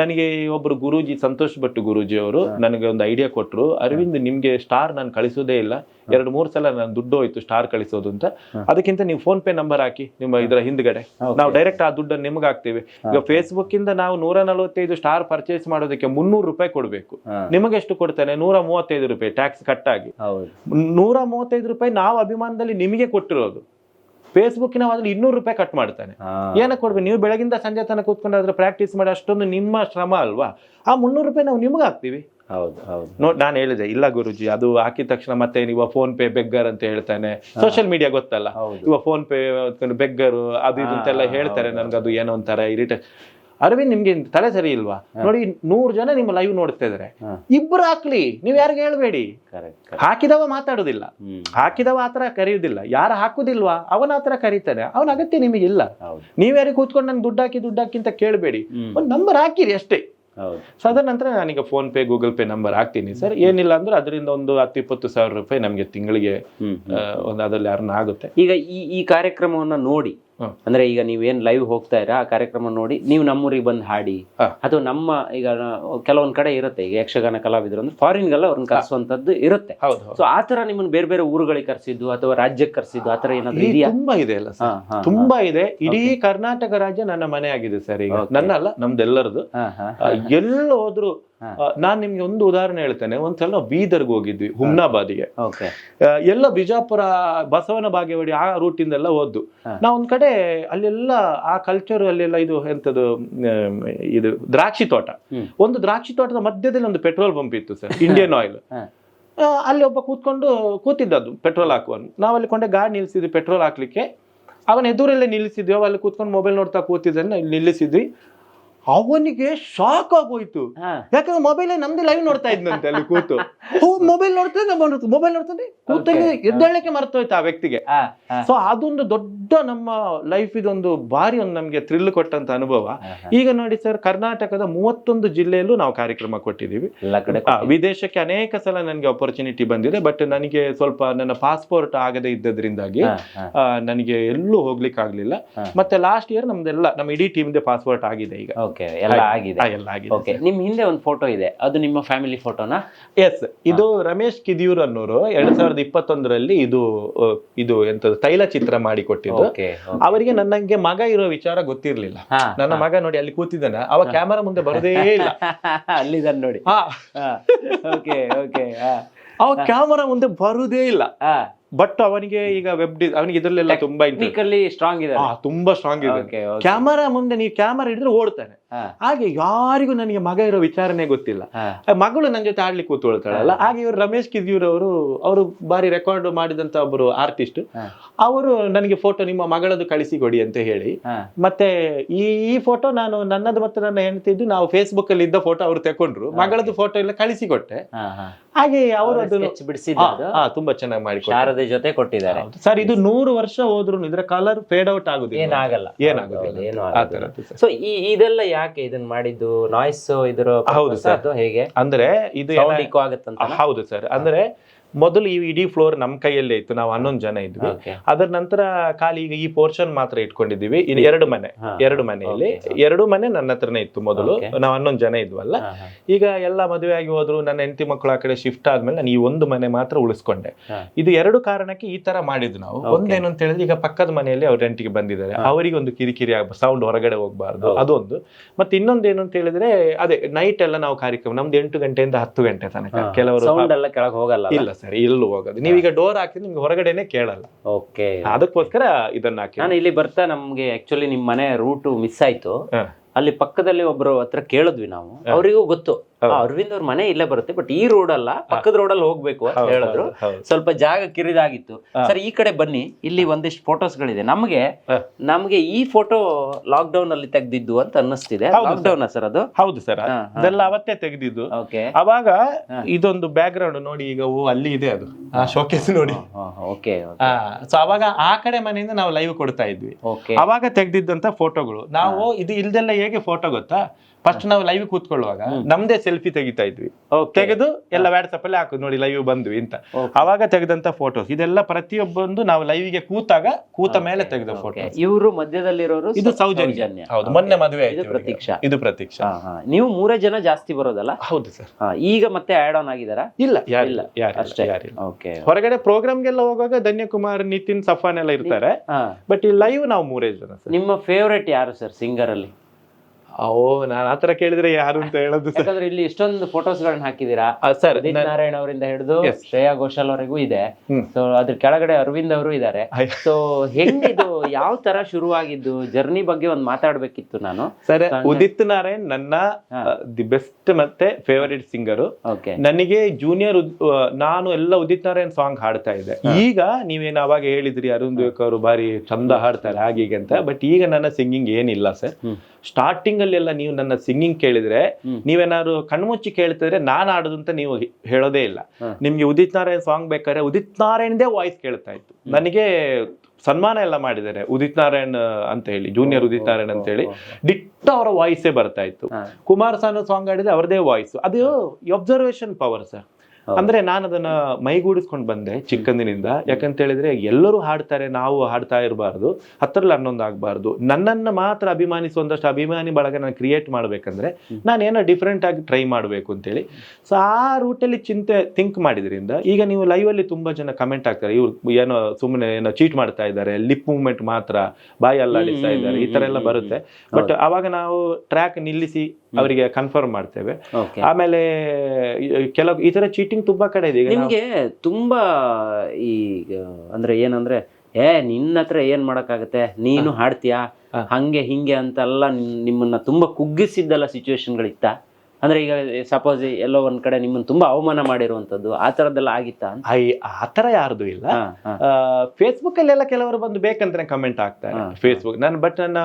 ನನಗೆ ಒಬ್ರು ಗುರೂಜಿ ಸಂತೋಷ್ ಭಟ್ ಗುರುಜಿ ಅವರು ನನಗೆ ಒಂದು ಐಡಿಯಾ ಕೊಟ್ಟರು ಅರವಿಂದ್ ನಿಮ್ಗೆ ಸ್ಟಾರ್ ನಾನು ಕಳಿಸೋದೇ ಇಲ್ಲ. ಎರಡು ಮೂರು ಸಲ ನಾನು ದುಡ್ಡು ಹೋಯ್ತು ಸ್ಟಾರ್ ಕಳಿಸೋದು ಅಂತ. ಅದಕ್ಕಿಂತ ನೀವು ಫೋನ್ ಪೇ ನಂಬರ್ ಹಾಕಿ ನಿಮ್ಮ ಇದರ ಹಿಂದ್ಗಡೆ. ನಾವು ಡೈರೆಕ್ಟ್ ಆ ದುಡ್ಡನ್ನು ನಿಮ್ಗೆ ಹಾಕ್ತೇವೆ. ಈಗ ಫೇಸ್ಬುಕ್ ಇಂದ ನಾವು ನೂರ ನಲವತ್ತೈದು ಸ್ಟಾರ್ ಪರ್ಚೇಸ್ ಮಾಡೋದಕ್ಕೆ ಮುನ್ನೂರು ರೂಪಾಯಿ ಕೊಡಬೇಕು. ನಿಮಗೆ ಎಷ್ಟು ಕೊಡ್ತಾನೆ ನೂರ ಮೂವತ್ತೈದು ರೂಪಾಯಿ ಟ್ಯಾಕ್ಸ್ ಕಟ್ ಆಗಿ. ನೂರ ಮೂವತ್ತೈದು ರೂಪಾಯಿ ನಾವು ಅಭಿಮಾನದಲ್ಲಿ ನಿಮಗೆ ಕೊಟ್ಟಿರೋದು. ಫೇಸ್ಬುಕ್ಕಿನ ಅದ್ರಲ್ಲಿ ಇನ್ನೂರು ರೂಪಾಯಿ ಕಟ್ ಮಾಡ್ತಾನೆ. ಏನಕ್ಕೆ ಕೊಡ್ಬೇಕು? ನೀವು ಬೆಳಗಿಂದ ಸಂಜೆ ತನಕ ಕೂತ್ಕೊಂಡು ಅದ್ರ ಪ್ರಾಕ್ಟೀಸ್ ಮಾಡಿ ಅಷ್ಟೊಂದು ನಿಮ್ಮ ಶ್ರಮ ಅಲ್ವಾ? ಆ ಮುನ್ನೂರು ರೂಪಾಯಿ ನಾವು ನಿಮ್ಗೆ ಹಾಕ್ತೀವಿ. ಹೌದು ಹೌದು. ನೋಡ್ ನಾನು ಹೇಳಿದೆ ಇಲ್ಲ ಗುರುಜಿ ಅದು ಹಾಕಿದ ತಕ್ಷಣ ಮತ್ತೆ ಇವ ಫೋನ್ ಪೇ ಬೆಗ್ಗರ್ ಅಂತ ಹೇಳ್ತಾನೆ. ಸೋಷಿಯಲ್ ಮೀಡಿಯಾ ಗೊತ್ತಲ್ಲ. ಇವ ಫೋನ್ ಪೇ ಬೆಗ್ಗರು ಅದು ಇದು ಅಂತೆಲ್ಲ ಹೇಳ್ತಾರೆ. ನನ್ಗೆ ಅದು ಏನೋ ಒಂಥರ ಇರಿಟೇಟ್ ಅರವಿಂದ್ ನಿಮ್ಗೆ ತಲೆ ಸರಿ ಇಲ್ವಾ? ನೋಡಿ ನೂರು ಜನ ನಿಮ್ಮ ಲೈವ್ ನೋಡ್ತಾ ಇದಾರೆ. ಇಬ್ಬರು ಇಬ್ರು ಹಾಕ್ಲಿ ನೀವ್ ಯಾರಿಗೆ ಹೇಳ್ಬೇಡಿ. ಹಾಕಿದವ ಮಾತಾಡುದಿಲ್ಲ. ಹಾಕಿದವ ಆತರ ಕರೆಯುವುದಿಲ್ಲ ಯಾರು ಹಾಕುದಿಲ್ವಾ? ಅವನ ಆತರ ಕರೀತಾನೆ ಅವನ ಅಗತ್ಯ ನಿಮ್ಗ್ ಇಲ್ಲ. ನೀವ್ ನೀವ್ಯಾರಿಗೆ ಕೂತ್ಕೊಂಡು ನನ್ ದುಡ್ಡು ಹಾಕಿ ದುಡ್ಡು ಹಾಕಿ ಅಂತ ಕೇಳಬೇಡಿ. ಒಂದ್ ನಂಬರ್ ಹಾಕಿರಿ ಅಷ್ಟೇ. ಸೊ ಅದರ ನಂತರ ನಾನೀಗ phone pay Google pay number ಹಾಕ್ತೀನಿ ಸರ್. ಏನಿಲ್ಲ ಅಂದ್ರೆ ಅದರಿಂದ ಒಂದು ಹತ್ತು ಇಪ್ಪತ್ತು ಸಾವಿರ ರೂಪಾಯಿ ನಮಗೆ ತಿಂಗಳಿಗೆ ಒಂದು ಅದರಲ್ಲಿ ಯಾರನ್ನ ಆಗುತ್ತೆ. ಈಗ ಈ ಈ ಕಾರ್ಯಕ್ರಮವನ್ನ ನೋಡಿ. ಅಂದ್ರೆ ಈಗ ನೀವೇನ್ ಲೈವ್ ಹೋಗ್ತಾ ಇರಾ ಆ ಕಾರ್ಯಕ್ರಮ ನೋಡಿ ನೀವು ನಮ್ಮೂರಿಗೆ ಬಂದು ಹಾಡಿ. ಅಥವಾ ನಮ್ಮ ಈಗ ಕೆಲವೊಂದ್ ಕಡೆ ಇರುತ್ತೆ ಈಗ ಯಕ್ಷಗಾನ ಕಲಾವಿದರು ಅಂದ್ರೆ ಫಾರಿನ್ ಫಾರಿನ್ಗೆಲ್ಲ ಅವ್ರನ್ನ ಕರೆಸುವಂತದ್ದು ಇರುತ್ತೆ. ಸೊ ಆತರ ತರ ನಿಮ್ಮನ್ನ ಬೇರೆ ಬೇರೆ ಊರುಗಳಿಗೆ ಕರೆಸಿದ್ದು ಅಥವಾ ರಾಜ್ಯಕ್ಕೆ ಕರೆಸಿದ್ದು ಆತರ ತರ ಏನಾದ್ರು ಇದೆಯಾ? ತುಂಬಾ ಇದೆ ಅಲ್ಲ ತುಂಬಾ ಇದೆ. ಇಡೀ ಕರ್ನಾಟಕ ರಾಜ್ಯ ನನ್ನ ಮನೆ ಆಗಿದೆ ಸರ್ ಈಗ. ನನ್ನ ಅಲ್ಲ ನಮ್ದೆಲ್ಲರದು. ಎಲ್ಲ ಹೋದ್ರು ನಾನ್ ನಿಮ್ಗೆ ಒಂದು ಉದಾಹರಣೆ ಹೇಳ್ತೇನೆ. ಒಂದ್ಸಲ ನಾವು ಬೀದರ್ಗೆ ಹೋಗಿದ್ವಿ ಹುಮ್ನಾಬಾದಿಗೆ. ಎಲ್ಲ ಬಿಜಾಪುರ ಬಸವನ ಬಾಗೇವಾಡಿ ಆ ರೂಟ್ ಇಂದೆಲ್ಲ ಹೋದ್ದು ನಾವು ಒಂದ್ ಕಡೆ ಅಲ್ಲೆಲ್ಲ ಆ ಕಲ್ಚರ್ ಅಲ್ಲೆಲ್ಲ ಇದು ಎಂತದ್ದು ಇದು ದ್ರಾಕ್ಷಿ ತೋಟ. ಒಂದು ದ್ರಾಕ್ಷಿ ತೋಟದ ಮಧ್ಯದಲ್ಲಿ ಒಂದು ಪೆಟ್ರೋಲ್ ಪಂಪ್ ಇತ್ತು ಸರ್ ಇಂಡಿಯನ್ ಆಯಿಲ್ ಅಲ್ಲಿ ಒಬ್ಬ ಕೂತ್ಕೊಂಡು ಕೂತಿದ್ದದ್ದು ಪೆಟ್ರೋಲ್ ಹಾಕುವನು. ನಾವು ಅಲ್ಲಿ ಕೊಂಡೆ ಗಾಡಿ ನಿಲ್ಸಿದ್ವಿ ಪೆಟ್ರೋಲ್ ಹಾಕ್ಲಿಕ್ಕೆ. ಅವನ ಎದುರಲ್ಲೇ ನಿಲ್ಲಿಸಿದ್ವಿ ಅಲ್ಲಿ ಕೂತ್ಕೊಂಡು ಮೊಬೈಲ್ ನೋಡ್ತಾ ಕೂತಿದ್ದನ್ನ ಇಲ್ಲಿ ನಿಲ್ಲಿಸಿದ್ವಿ. ಅವನಿಗೆ ಶಾಕ್ ಆಗೋಯ್ತು. ಯಾಕಂದ್ರೆ ಮೊಬೈಲ್ ನಮ್ದು ಲೈವ್ ನೋಡ್ತಾ ಇದ್ನಂತೆ ಅಲ್ಲಿ ಕೂತು. ಮೊಬೈಲ್ ನೋಡ್ತಾ ಮೊಬೈಲ್ ನೋಡ್ತಾನೆ ಕೂತಲ್ಲಿ ಎದ್ದಳಕ್ಕೆ ಮರ್ತೋಯ್ತು ಆ ವ್ಯಕ್ತಿಗೆ. ಸೊ ಅದೊಂದು ದೊಡ್ಡ ನಮ್ಮ ಲೈಫ್ ಇದೊಂದು ಭಾರಿ ಒಂದು ನಮ್ಗೆ ಥ್ರಿಲ್ ಕೊಟ್ಟಂತ ಅನುಭವ. ಈಗ ನೋಡಿ ಸರ್ ಕರ್ನಾಟಕದ ಮೂವತ್ತೊಂದು ಜಿಲ್ಲೆಯಲ್ಲೂ ನಾವು ಕಾರ್ಯಕ್ರಮ ಕೊಟ್ಟಿದ್ದೀವಿ. ಆ, ವಿದೇಶಕ್ಕೆ ಅನೇಕ ಸಲ ನನಗೆ ಅಪರ್ಚುನಿಟಿ ಬಂದಿದೆ ಬಟ್ ನನಗೆ ಸ್ವಲ್ಪ ನನ್ನ ಪಾಸ್ಪೋರ್ಟ್ ಆಗದೆ ಇದ್ದದ್ರಿಂದಾಗಿ ನನಗೆ ಎಲ್ಲೂ ಹೋಗ್ಲಿಕ್ಕೆ ಆಗ್ಲಿಲ್ಲ ಮತ್ತೆ ಲಾಸ್ಟ್ ಇಯರ್ ನಮ್ದೆಲ್ಲ ನಮ್ಮ ಇಡೀ ಟೀಮ್ದೆ ಪಾಸ್ಪೋರ್ಟ್ ಆಗಿದೆ ಈಗ. ಓಕೆ ಎಲ್ಲ ಆಗಿದೆ. ಎಲ್ಲ ಆಗಿದೆ ಓಕೆ ನಿಮ್ಮ ಹಿಂದೆ ಒಂದು ಫೋಟೋ ಇದೆ. ಅದು ನಿಮ್ಮ ಫ್ಯಾಮಿಲಿ ಫೋಟೋನಾ ಎಸ್ ಇದು ರಮೇಶ್ ಕಿದಿಯೂರ್ ಅನ್ನೋರು ಎರಡ್ ಸಾವಿರದ ಇಪ್ಪತ್ತೊಂದರಲ್ಲಿ ಇದು ಇದು ಎಂತದ್ದು ತೈಲ ಚಿತ್ರ ಮಾಡಿ ಕೊಟ್ಟಿದ್ದು ಅವರಿಗೆ ನನ್ನಂಗೆ ಮಗ ಇರೋ ವಿಚಾರ ಗೊತ್ತಿರ್ಲಿಲ್ಲ. ನನ್ನ ಮಗ ನೋಡಿ ಅಲ್ಲಿ ಕೂತಿದ್ದಾನೆ ಅವ ಕ್ಯಾಮರಾ ಮುಂದೆ ಬರೋದೇ ಇಲ್ಲ. ಅಲ್ಲಿದ್ದಾನೆ ನೋಡಿ. ಓಕೆ ಓಕೆ ಅವ ಕ್ಯಾಮರಾ ಮುಂದೆ ಬರುದೇ ಇಲ್ಲ. ಬಟ್ ಅವನಿಗೆ ಈಗ ವೆಬ್ ಡಿ ಅವನಿಗೆ ಇದ್ರಲ್ಲೆಲ್ಲ ತುಂಬಾ ಸ್ಟ್ರಾಂಗ್ ಇದೆ ತುಂಬಾ ಸ್ಟ್ರಾಂಗ್ ಇದೆ ಕ್ಯಾಮರಾ ಮುಂದೆ ನೀವು ಕ್ಯಾಮರಾ ಹಿಡಿದ್ರೆ ಓಡ್ತಾನೆ. ಹಾಗೆ ಯಾರಿಗೂ ನನಗೆ ಮಗ ಇರೋ ವಿಚಾರನೆ ಗೊತ್ತಿಲ್ಲ. ಮಗಳು ನನ್ನ ಜೊತೆ ಆಡ್ಲಿಕ್ಕೆ ಕೂತ್ಕೊಳ್ತಾಳಲ್ಲ ಹಾಗೆ ಇವರು ರಮೇಶ್ ಕಿದಿಯೂರ್ ಅವರು ಅವರು ಬಾರಿ ರೆಕಾರ್ಡ್ ಮಾಡಿದಂತ ಒಬ್ಬರು ಆರ್ಟಿಸ್ಟ್ ಅವರು ನನಗೆ ಫೋಟೋ ನಿಮ್ಮ ಮಗಳದ್ದು ಕಳಿಸಿ ಕೊಡಿ ಅಂತ ಹೇಳಿ. ಮತ್ತೆ ಈ ಈ ಫೋಟೋ ನಾನು ನನ್ನದು ಮತ್ತೆ ನನ್ನ ಹೆಂಡತಿದ್ದು ನಾವು ಫೇಸ್ಬುಕ್ ಅಲ್ಲಿ ಇದ್ದ ಫೋಟೋ ಅವರು ತಕೊಂಡ್ರು. ಮಗಳದ್ದು ಫೋಟೋ ಎಲ್ಲ ಕಳಿಸಿ ಕೊಟ್ಟೆ. ಹಾ ಹಾ. ಹಾಗೆ ಅವರು ಅದನ್ನು ತುಂಬಾ ಚೆನ್ನಾಗಿ ಮಾಡಿ ಶಾರದೆ ಜೊತೆ ಕೊಟ್ಟಿದ್ದಾರೆ. ಸರ್ ಇದು ನೂರು ವರ್ಷ ಹೋದ್ರು ಇದ್ರ ಕಲರ್ ಫೇಡ್ ಔಟ್ ಆಗುದಿಲ್ಲ. ಏನಾಗಲ್ಲ. ಏನಾಗುದಿಲ್ಲ. ಸೊ ಈ ಇದೆಲ್ಲ ಯಾಕೆ ಇದನ್ ಮಾಡಿದ್ದು? ನಾಯ್ಸ್ ಇದ್ರ ಹೌದು ಸರ್. ಹೇಗೆ? ಅಂದ್ರೆ ಇದು ಹೌದು ಸರ್. ಅಂದ್ರೆ ಮೊದಲು ಈ ಇಡೀ ಫ್ಲೋರ್ ನಮ್ಮ ಕೈಯಲ್ಲೇ ಇತ್ತು ನಾವು ಹನ್ನೊಂದು ಜನ ಇದ್ವಿ. ಅದರ ನಂತರ ಖಾಲಿ ಈಗ ಈ ಪೋರ್ಷನ್ ಮಾತ್ರ ಇಟ್ಕೊಂಡಿದ್ದೀವಿ. ಇದು ಎರಡು ಮನೆ ಎರಡು ಮನೆಯಲ್ಲಿ. ಎರಡು ಮನೆ ನನ್ನ ಹತ್ರನೇ ಇತ್ತು ಮೊದಲು. ನಾವು ಹನ್ನೊಂದು ಜನ ಇದ್ವಲ್ಲ. ಈಗ ಎಲ್ಲ ಮದುವೆ ಆಗಿ ಹೋದ್ರು ನನ್ನ ಹೆಂಡತಿ ಮಕ್ಕಳು ಆ ಕಡೆ ಶಿಫ್ಟ್ ಆದ್ಮೇಲೆ ನಾನು ಈ ಒಂದು ಮನೆ ಮಾತ್ರ ಉಳಿಸ್ಕೊಂಡೆ. ಇದು ಎರಡು ಕಾರಣಕ್ಕೆ ಈ ತರ ಮಾಡಿದ್ವಿ ನಾವು. ಒಂದೇನು ಅಂತ ಹೇಳಿದ್ರೆ ಈಗ ಪಕ್ಕದ ಮನೆಯಲ್ಲಿ ಅವ್ರ ರೆಂಟಿಗೆ ಬಂದಿದ್ದಾರೆ. ಅವರಿಗೆ ಒಂದು ಕಿರಿಕಿರಿ ಆಗ ಸೌಂಡ್ ಹೊರಗಡೆ ಹೋಗ್ಬಾರ್ದು ಅದೊಂದು. ಮತ್ತೆ ಇನ್ನೊಂದೇನು ಅಂತ ಹೇಳಿದ್ರೆ ಅದೇ ನೈಟ್ ಎಲ್ಲ ನಾವು ಕಾರ್ಯಕ್ರಮ ನಮ್ದು ಎಂಟು ಗಂಟೆಯಿಂದ ಹತ್ತು ಗಂಟೆ ತನಕ. ಕೆಲವರು ಇಲ್ಲ ಎಲ್ಲ ಇಲ್ಲೂ ಇಲ್ಲ ಸರ್ ಎಲ್ಲೂ ಹೋಗೋದು. ನೀವೀಗ ಡೋರ್ ಹಾಕಿದ್ರೆ ನಿಮ್ಗೆ ಹೊರಗಡೆನೆ ಕೇಳಲ್ಲ. ಓಕೆ ಅದಕ್ಕೋಸ್ಕರ ಇದನ್ನ ಹಾಕಿ. ನಾನು ಇಲ್ಲಿ ಬರ್ತಾ ನಮ್ಗೆ ಆಕ್ಚುಲಿ ನಿಮ್ ಮನೆ ರೂಟ್ ಮಿಸ್ ಆಯ್ತು. ಅಲ್ಲಿ ಪಕ್ಕದಲ್ಲಿ ಒಬ್ರು ಹತ್ರ ಕೇಳಿದ್ವಿ ನಾವು. ಅವರಿಗೂ ಗೊತ್ತು. ಅರವಿಂದ್ ಅವ್ರ ಮನೆ ಇಲ್ಲೇ ಬರುತ್ತೆ ಬಟ್ ಈ ರೋಡ್ ಅಲ್ಲ ಪಕ್ಕದ ರೋಡ್ ಅಲ್ಲಿ ಹೋಗ್ಬೇಕು ಅಂತ ಹೇಳಿದ್ರು. ಸ್ವಲ್ಪ ಜಾಗ ಕಿರಿದಾಗಿತ್ತು. ಸರ್ ಈ ಕಡೆ ಬನ್ನಿ ಇಲ್ಲಿ ಒಂದಿಷ್ಟು ಫೋಟೋಸ್ ಗಳಿದೆ. ನಮ್ಗೆ. ನಮ್ಗೆ ಈ ಫೋಟೋ ಲಾಕ್ ಡೌನ್ ಅಲ್ಲಿ ತೆಗ್ದಿದ್ದು ಅಂತ ಅನ್ನಿಸ್ತಿದೆ. ಲಾಕ್ ಡೌನ್ ಸರ್ ಅದು? ಹೌದು ಸರ್. ಅದೆಲ್ಲ ಅವತ್ತೇ ತೆಗೆದಿದ್ದು. ಓಕೆ. ಅವಾಗ ಇದೊಂದು ಬ್ಯಾಕ್ ಗ್ರೌಂಡ್ ನೋಡಿ ಈಗ ಓ ಅಲ್ಲಿ ಇದೆ ಅದು. ಆ ಶೋಕೇಸ್ ನೋಡಿ. ಓಕೆ ಸೊ ಅವಾಗ ಆ ಕಡೆ ಮನೆಯಿಂದ ನಾವು ಲೈವ್ ಕೊಡ್ತಾ ಇದ್ವಿ. ಅವಾಗ ತೆಗ್ದಿದ್ದಂತ ಫೋಟೋಗಳು ನಾವು ಇದು ಇಲ್ದೆಲ್ಲ ಹೇಗೆ ಫೋಟೋ ಗೊತ್ತಾ? ಫಸ್ಟ್ ನಾವು ಲೈವ್ ಕೂತ್ಕೊಳ್ಳುವಾಗ ನಮ್ದೇ ಸೆಲ್ಫಿ ತೆಗಿತಾ ಇದ್ವಿ. ತೆಗೆದು ಎಲ್ಲ ವಾಟ್ಸಪ್ ಅಲ್ಲಿ ಹಾಕುದು ನೋಡಿ ಲೈವ್ ಬಂದ್ವಿ ಅಂತ. ಅವಾಗ ತೆಗೆದಂತ ಫೋಟೋಸ್ ಇದೆಲ್ಲ ಪ್ರತಿಯೊಬ್ಬೊಂದು ನಾವು ಲೈವ್ಗೆ ಕೂತಾಗ ಕೂತ ಮೇಲೆ ತೆಗೆದ ಫೋಟೋ ಇವರು ಮಧ್ಯದಲ್ಲಿರೋರು ಇದು ಸೌಜನ್ಯ. ಹೌದು. ಮೊನ್ನೆ ಮದುವೆ ಇದು ಪ್ರತೀಕ್ಷಾ. ಇದು ಪ್ರತೀಕ್ಷಾ. ನೀವು ಮೂರೇ ಜನ ಜಾಸ್ತಿ ಬರೋದಲ್ಲ? ಹೌದು ಸರ್. ಈಗ ಮತ್ತೆ ಆಡ್ ಆನ್ ಆಗಿದಾರ? ಇಲ್ಲ ಯಾರಿಲ್ಲ ಅಷ್ಟೇ. ಓಕೆ ಹೊರಗಡೆ ಪ್ರೋಗ್ರಾಮ್ಗೆಲ್ಲ ಹೋಗುವಾಗ ಧನ್ಯಕುಮಾರ್ ನಿತಿನ್ ಸಫಾನ್ ಎಲ್ಲ ಇರ್ತಾರೆ. ಬಟ್ ಈ ಲೈವ್ ನಾವು ಮೂರೇ ಜನ ನಿಮ್ಮ ಫೇವರೇಟ್ ಯಾರು ಸರ್ ಸಿಂಗರ್ ಅಲ್ಲಿ? ಓ ನಾನು ಆತರ ಕೇಳಿದ್ರೆ ಯಾರು ಅಂತ ಹೇಳೋದು ಸರ್. ಯಾಕಂದ್ರೆ ಇಲ್ಲಿ ಇಷ್ಟೊಂದು ಫೋಟೋಸ್ಗಳನ್ನ ಹಾಕಿದ್ದೀರಾ? ಹಾಕಿದೀರಾ ಸರ್ ಉದಿತ್ ನಾರಾಯಣ್ ಅವರಿಂದ ಹಿಡಿದು. ಶ್ರೇಯಾ ಘೋಷಾಲ್ ಅವರಿಗೂ ಇದೆ. ಸೊ ಅದ್ರ ಕೆಳಗಡೆ ಅರವಿಂದ್ ಅವರು ಇದ್ದಾರೆ. ಸೊ ಹೆಂಗಿದು ಯಾವ ತರ ಶುರುವಾಗಿದ್ದು? ಜರ್ನಿ ಬಗ್ಗೆ ಒಂದು ಮಾತಾಡ್ಬೇಕಿತ್ತು ನಾನು. ಸರ್ ಉದಿತ್ ನಾರಾಯಣ್ ನನ್ನ ದಿ ಬೆಸ್ಟ್ ಮತ್ತೆ ಫೇವರಿಟ್ ಸಿಂಗರ್ ಓಕೆ ನನಗೆ ಜೂನಿಯರ್ ನಾನು ಎಲ್ಲ ಉದಿತ್ ನಾರಾಯಣ್ ಸಾಂಗ್ ಹಾಡ್ತಾ ಇದ್ದೆ. ಈಗ ನೀವೇನು ಅವಾಗ ಹೇಳಿದ್ರಿ ಅರುಣ್ ದೇವಕ್ ಅವರು ಬಾರಿ ಚಂದ ಹಾಡ್ತಾರೆ ಹಾಗೆ ಅಂತ. ಬಟ್ ಈಗ ನನ್ನ ಸಿಂಗಿಂಗ್ ಏನಿಲ್ಲ ಸರ್. ಹ್ಮ್. ಸ್ಟಾರ್ಟಿಂಗ್ ಅಲ್ಲಿ ಎಲ್ಲ ನೀವು ನನ್ನ ಸಿಂಗಿಂಗ್ ಕೇಳಿದ್ರೆ. ನೀವೇನಾದ್ರು ಕಣ್ಮುಚ್ಚಿ ಕೇಳ್ತಿದ್ರೆ ನಾನು ಆಡುದು ಅಂತ ನೀವು ಹೇಳೋದೇ ಇಲ್ಲ. ನಿಮ್ಗೆ ಉದಿತ್ ನಾರಾಯಣ್ ಸಾಂಗ್ ಬೇಕಾದ್ರೆ ಉದಿತ್ ನಾರಾಯಣ್ದೇ ವಾಯ್ಸ್ ಕೇಳ್ತಾ ಇತ್ತು. ನನಗೆ ಸನ್ಮಾನ ಎಲ್ಲ ಮಾಡಿದ್ದಾರೆ. ಉದಿತ್ ನಾರಾಯಣ್ ಅಂತ ಹೇಳಿ ಜೂನಿಯರ್ ಉದಿತ್ ನಾರಾಯಣ್ ಅಂತ ಹೇಳಿ. ಡಿಟ್ಟ ಅವರ ವಾಯ್ಸೇ ಬರ್ತಾ ಇತ್ತು. ಕುಮಾರ್ ಸಾನು ಸಾಂಗ್ ಆಡಿದ್ರೆ ಅವರದೇ ವಾಯ್ಸ್ ಅದು ಅಬ್ಸರ್ವೇಷನ್ ಪವರ್ ಸರ್. ಅಂದ್ರೆ ನಾನು ಅದನ್ನ ಮೈಗೂಡಿಸ್ಕೊಂಡು ಬಂದೆ ಚಿಕ್ಕಂದಿನಿಂದ. ಯಾಕಂತ ಹೇಳಿದ್ರೆ ಎಲ್ಲರೂ ಹಾಡ್ತಾರೆ ನಾವು ಹಾಡ್ತಾ ಇರಬಾರ್ದು ಹತ್ತರಲ್ಲಿ ಹನ್ನೊಂದು ಆಗಬಾರ್ದು. ನನ್ನನ್ನು ಮಾತ್ರ ಅಭಿಮಾನಿಸುವಂತಷ್ಟು ಅಭಿಮಾನಿ ಬಳಗ ನಾನು ಕ್ರಿಯೇಟ್ ಮಾಡ್ಬೇಕಂದ್ರೆ ನಾನು ಏನೋ ಡಿಫ್ರೆಂಟ್ ಆಗಿ ಟ್ರೈ ಮಾಡಬೇಕು ಅಂತೇಳಿ. ಸೊ ಆ ರೂಟಲ್ಲಿ ಚಿಂತೆ ಥಿಂಕ್ ಮಾಡಿದ್ರಿಂದ ಈಗ ನೀವು ಲೈವ್ ಅಲ್ಲಿ ತುಂಬಾ ಜನ ಕಮೆಂಟ್ ಆಗ್ತಾರೆ ಇವ್ರು ಏನೋ ಸುಮ್ಮನೆ ಏನೋ ಚೀಟ್ ಮಾಡ್ತಾ ಇದ್ದಾರೆ ಲಿಪ್ ಮೂವ್ಮೆಂಟ್ ಮಾತ್ರ ಬಾಯಿ ಅಲ್ಲಾಡಿಸ್ತಾ ಇದ್ದಾರೆ ಈ ತರ ಎಲ್ಲ ಬರುತ್ತೆ. ಬಟ್ ಅವಾಗ ನಾವು ಟ್ರ್ಯಾಕ್ ನಿಲ್ಲಿಸಿ ಅವರಿಗೆ ಕನ್ಫರ್ಮ್ ಮಾಡ್ತೇವೆ. ಆಮೇಲೆ ಕೆಲವು ಈ ತರ ಚೀಟಿಂಗ್ ತುಂಬಾ ಕಡೆ ಇದೆ ನಿಮ್ಗೆ ತುಂಬಾ ಈ ಅಂದ್ರೆ ಏನಂದ್ರೆ ಏ ನಿನ್ನ ಹತ್ರ ಏನ್ ಮಾಡಕ್ಕಾಗತ್ತೆ? ನೀನು ಹಾಡ್ತೀಯಾ? ಹಂಗೆ ಹಿಂಗೆ ಅಂತೆಲ್ಲ ನಿಮ್ಮನ್ನ ತುಂಬಾ ಕುಗ್ಗಿಸಿದ್ದಲ್ಲ ಸಿಚುವೇಶನ್ಗಳಿತ್ತ ಅಂದ್ರೆ ಈಗ ಸಪೋಸ್ ಎಲ್ಲೋ ಒಂದ್ ಕಡೆ ನಿಮ್ಮನ್ನ ತುಂಬಾ ಅವಮಾನ ಮಾಡಿರುವಂತದ್ದು ಆ ತರದ್ದೆಲ್ಲ ಆಗಿತ್ತಾ ಐ ಆ ತರ ಯಾರ್ದು ಇಲ್ಲ. ಫೇಸ್ಬುಕ್ ಅಲ್ಲೆಲ್ಲ ಕೆಲವರು ಬಂದು ಬೇಕಂತಾನೆ ಕಮೆಂಟ್ ಆಗ್ತಾರೆ ಫೇಸ್ಬುಕ್ ನಾನು ಬಟ್ ನನ್ನ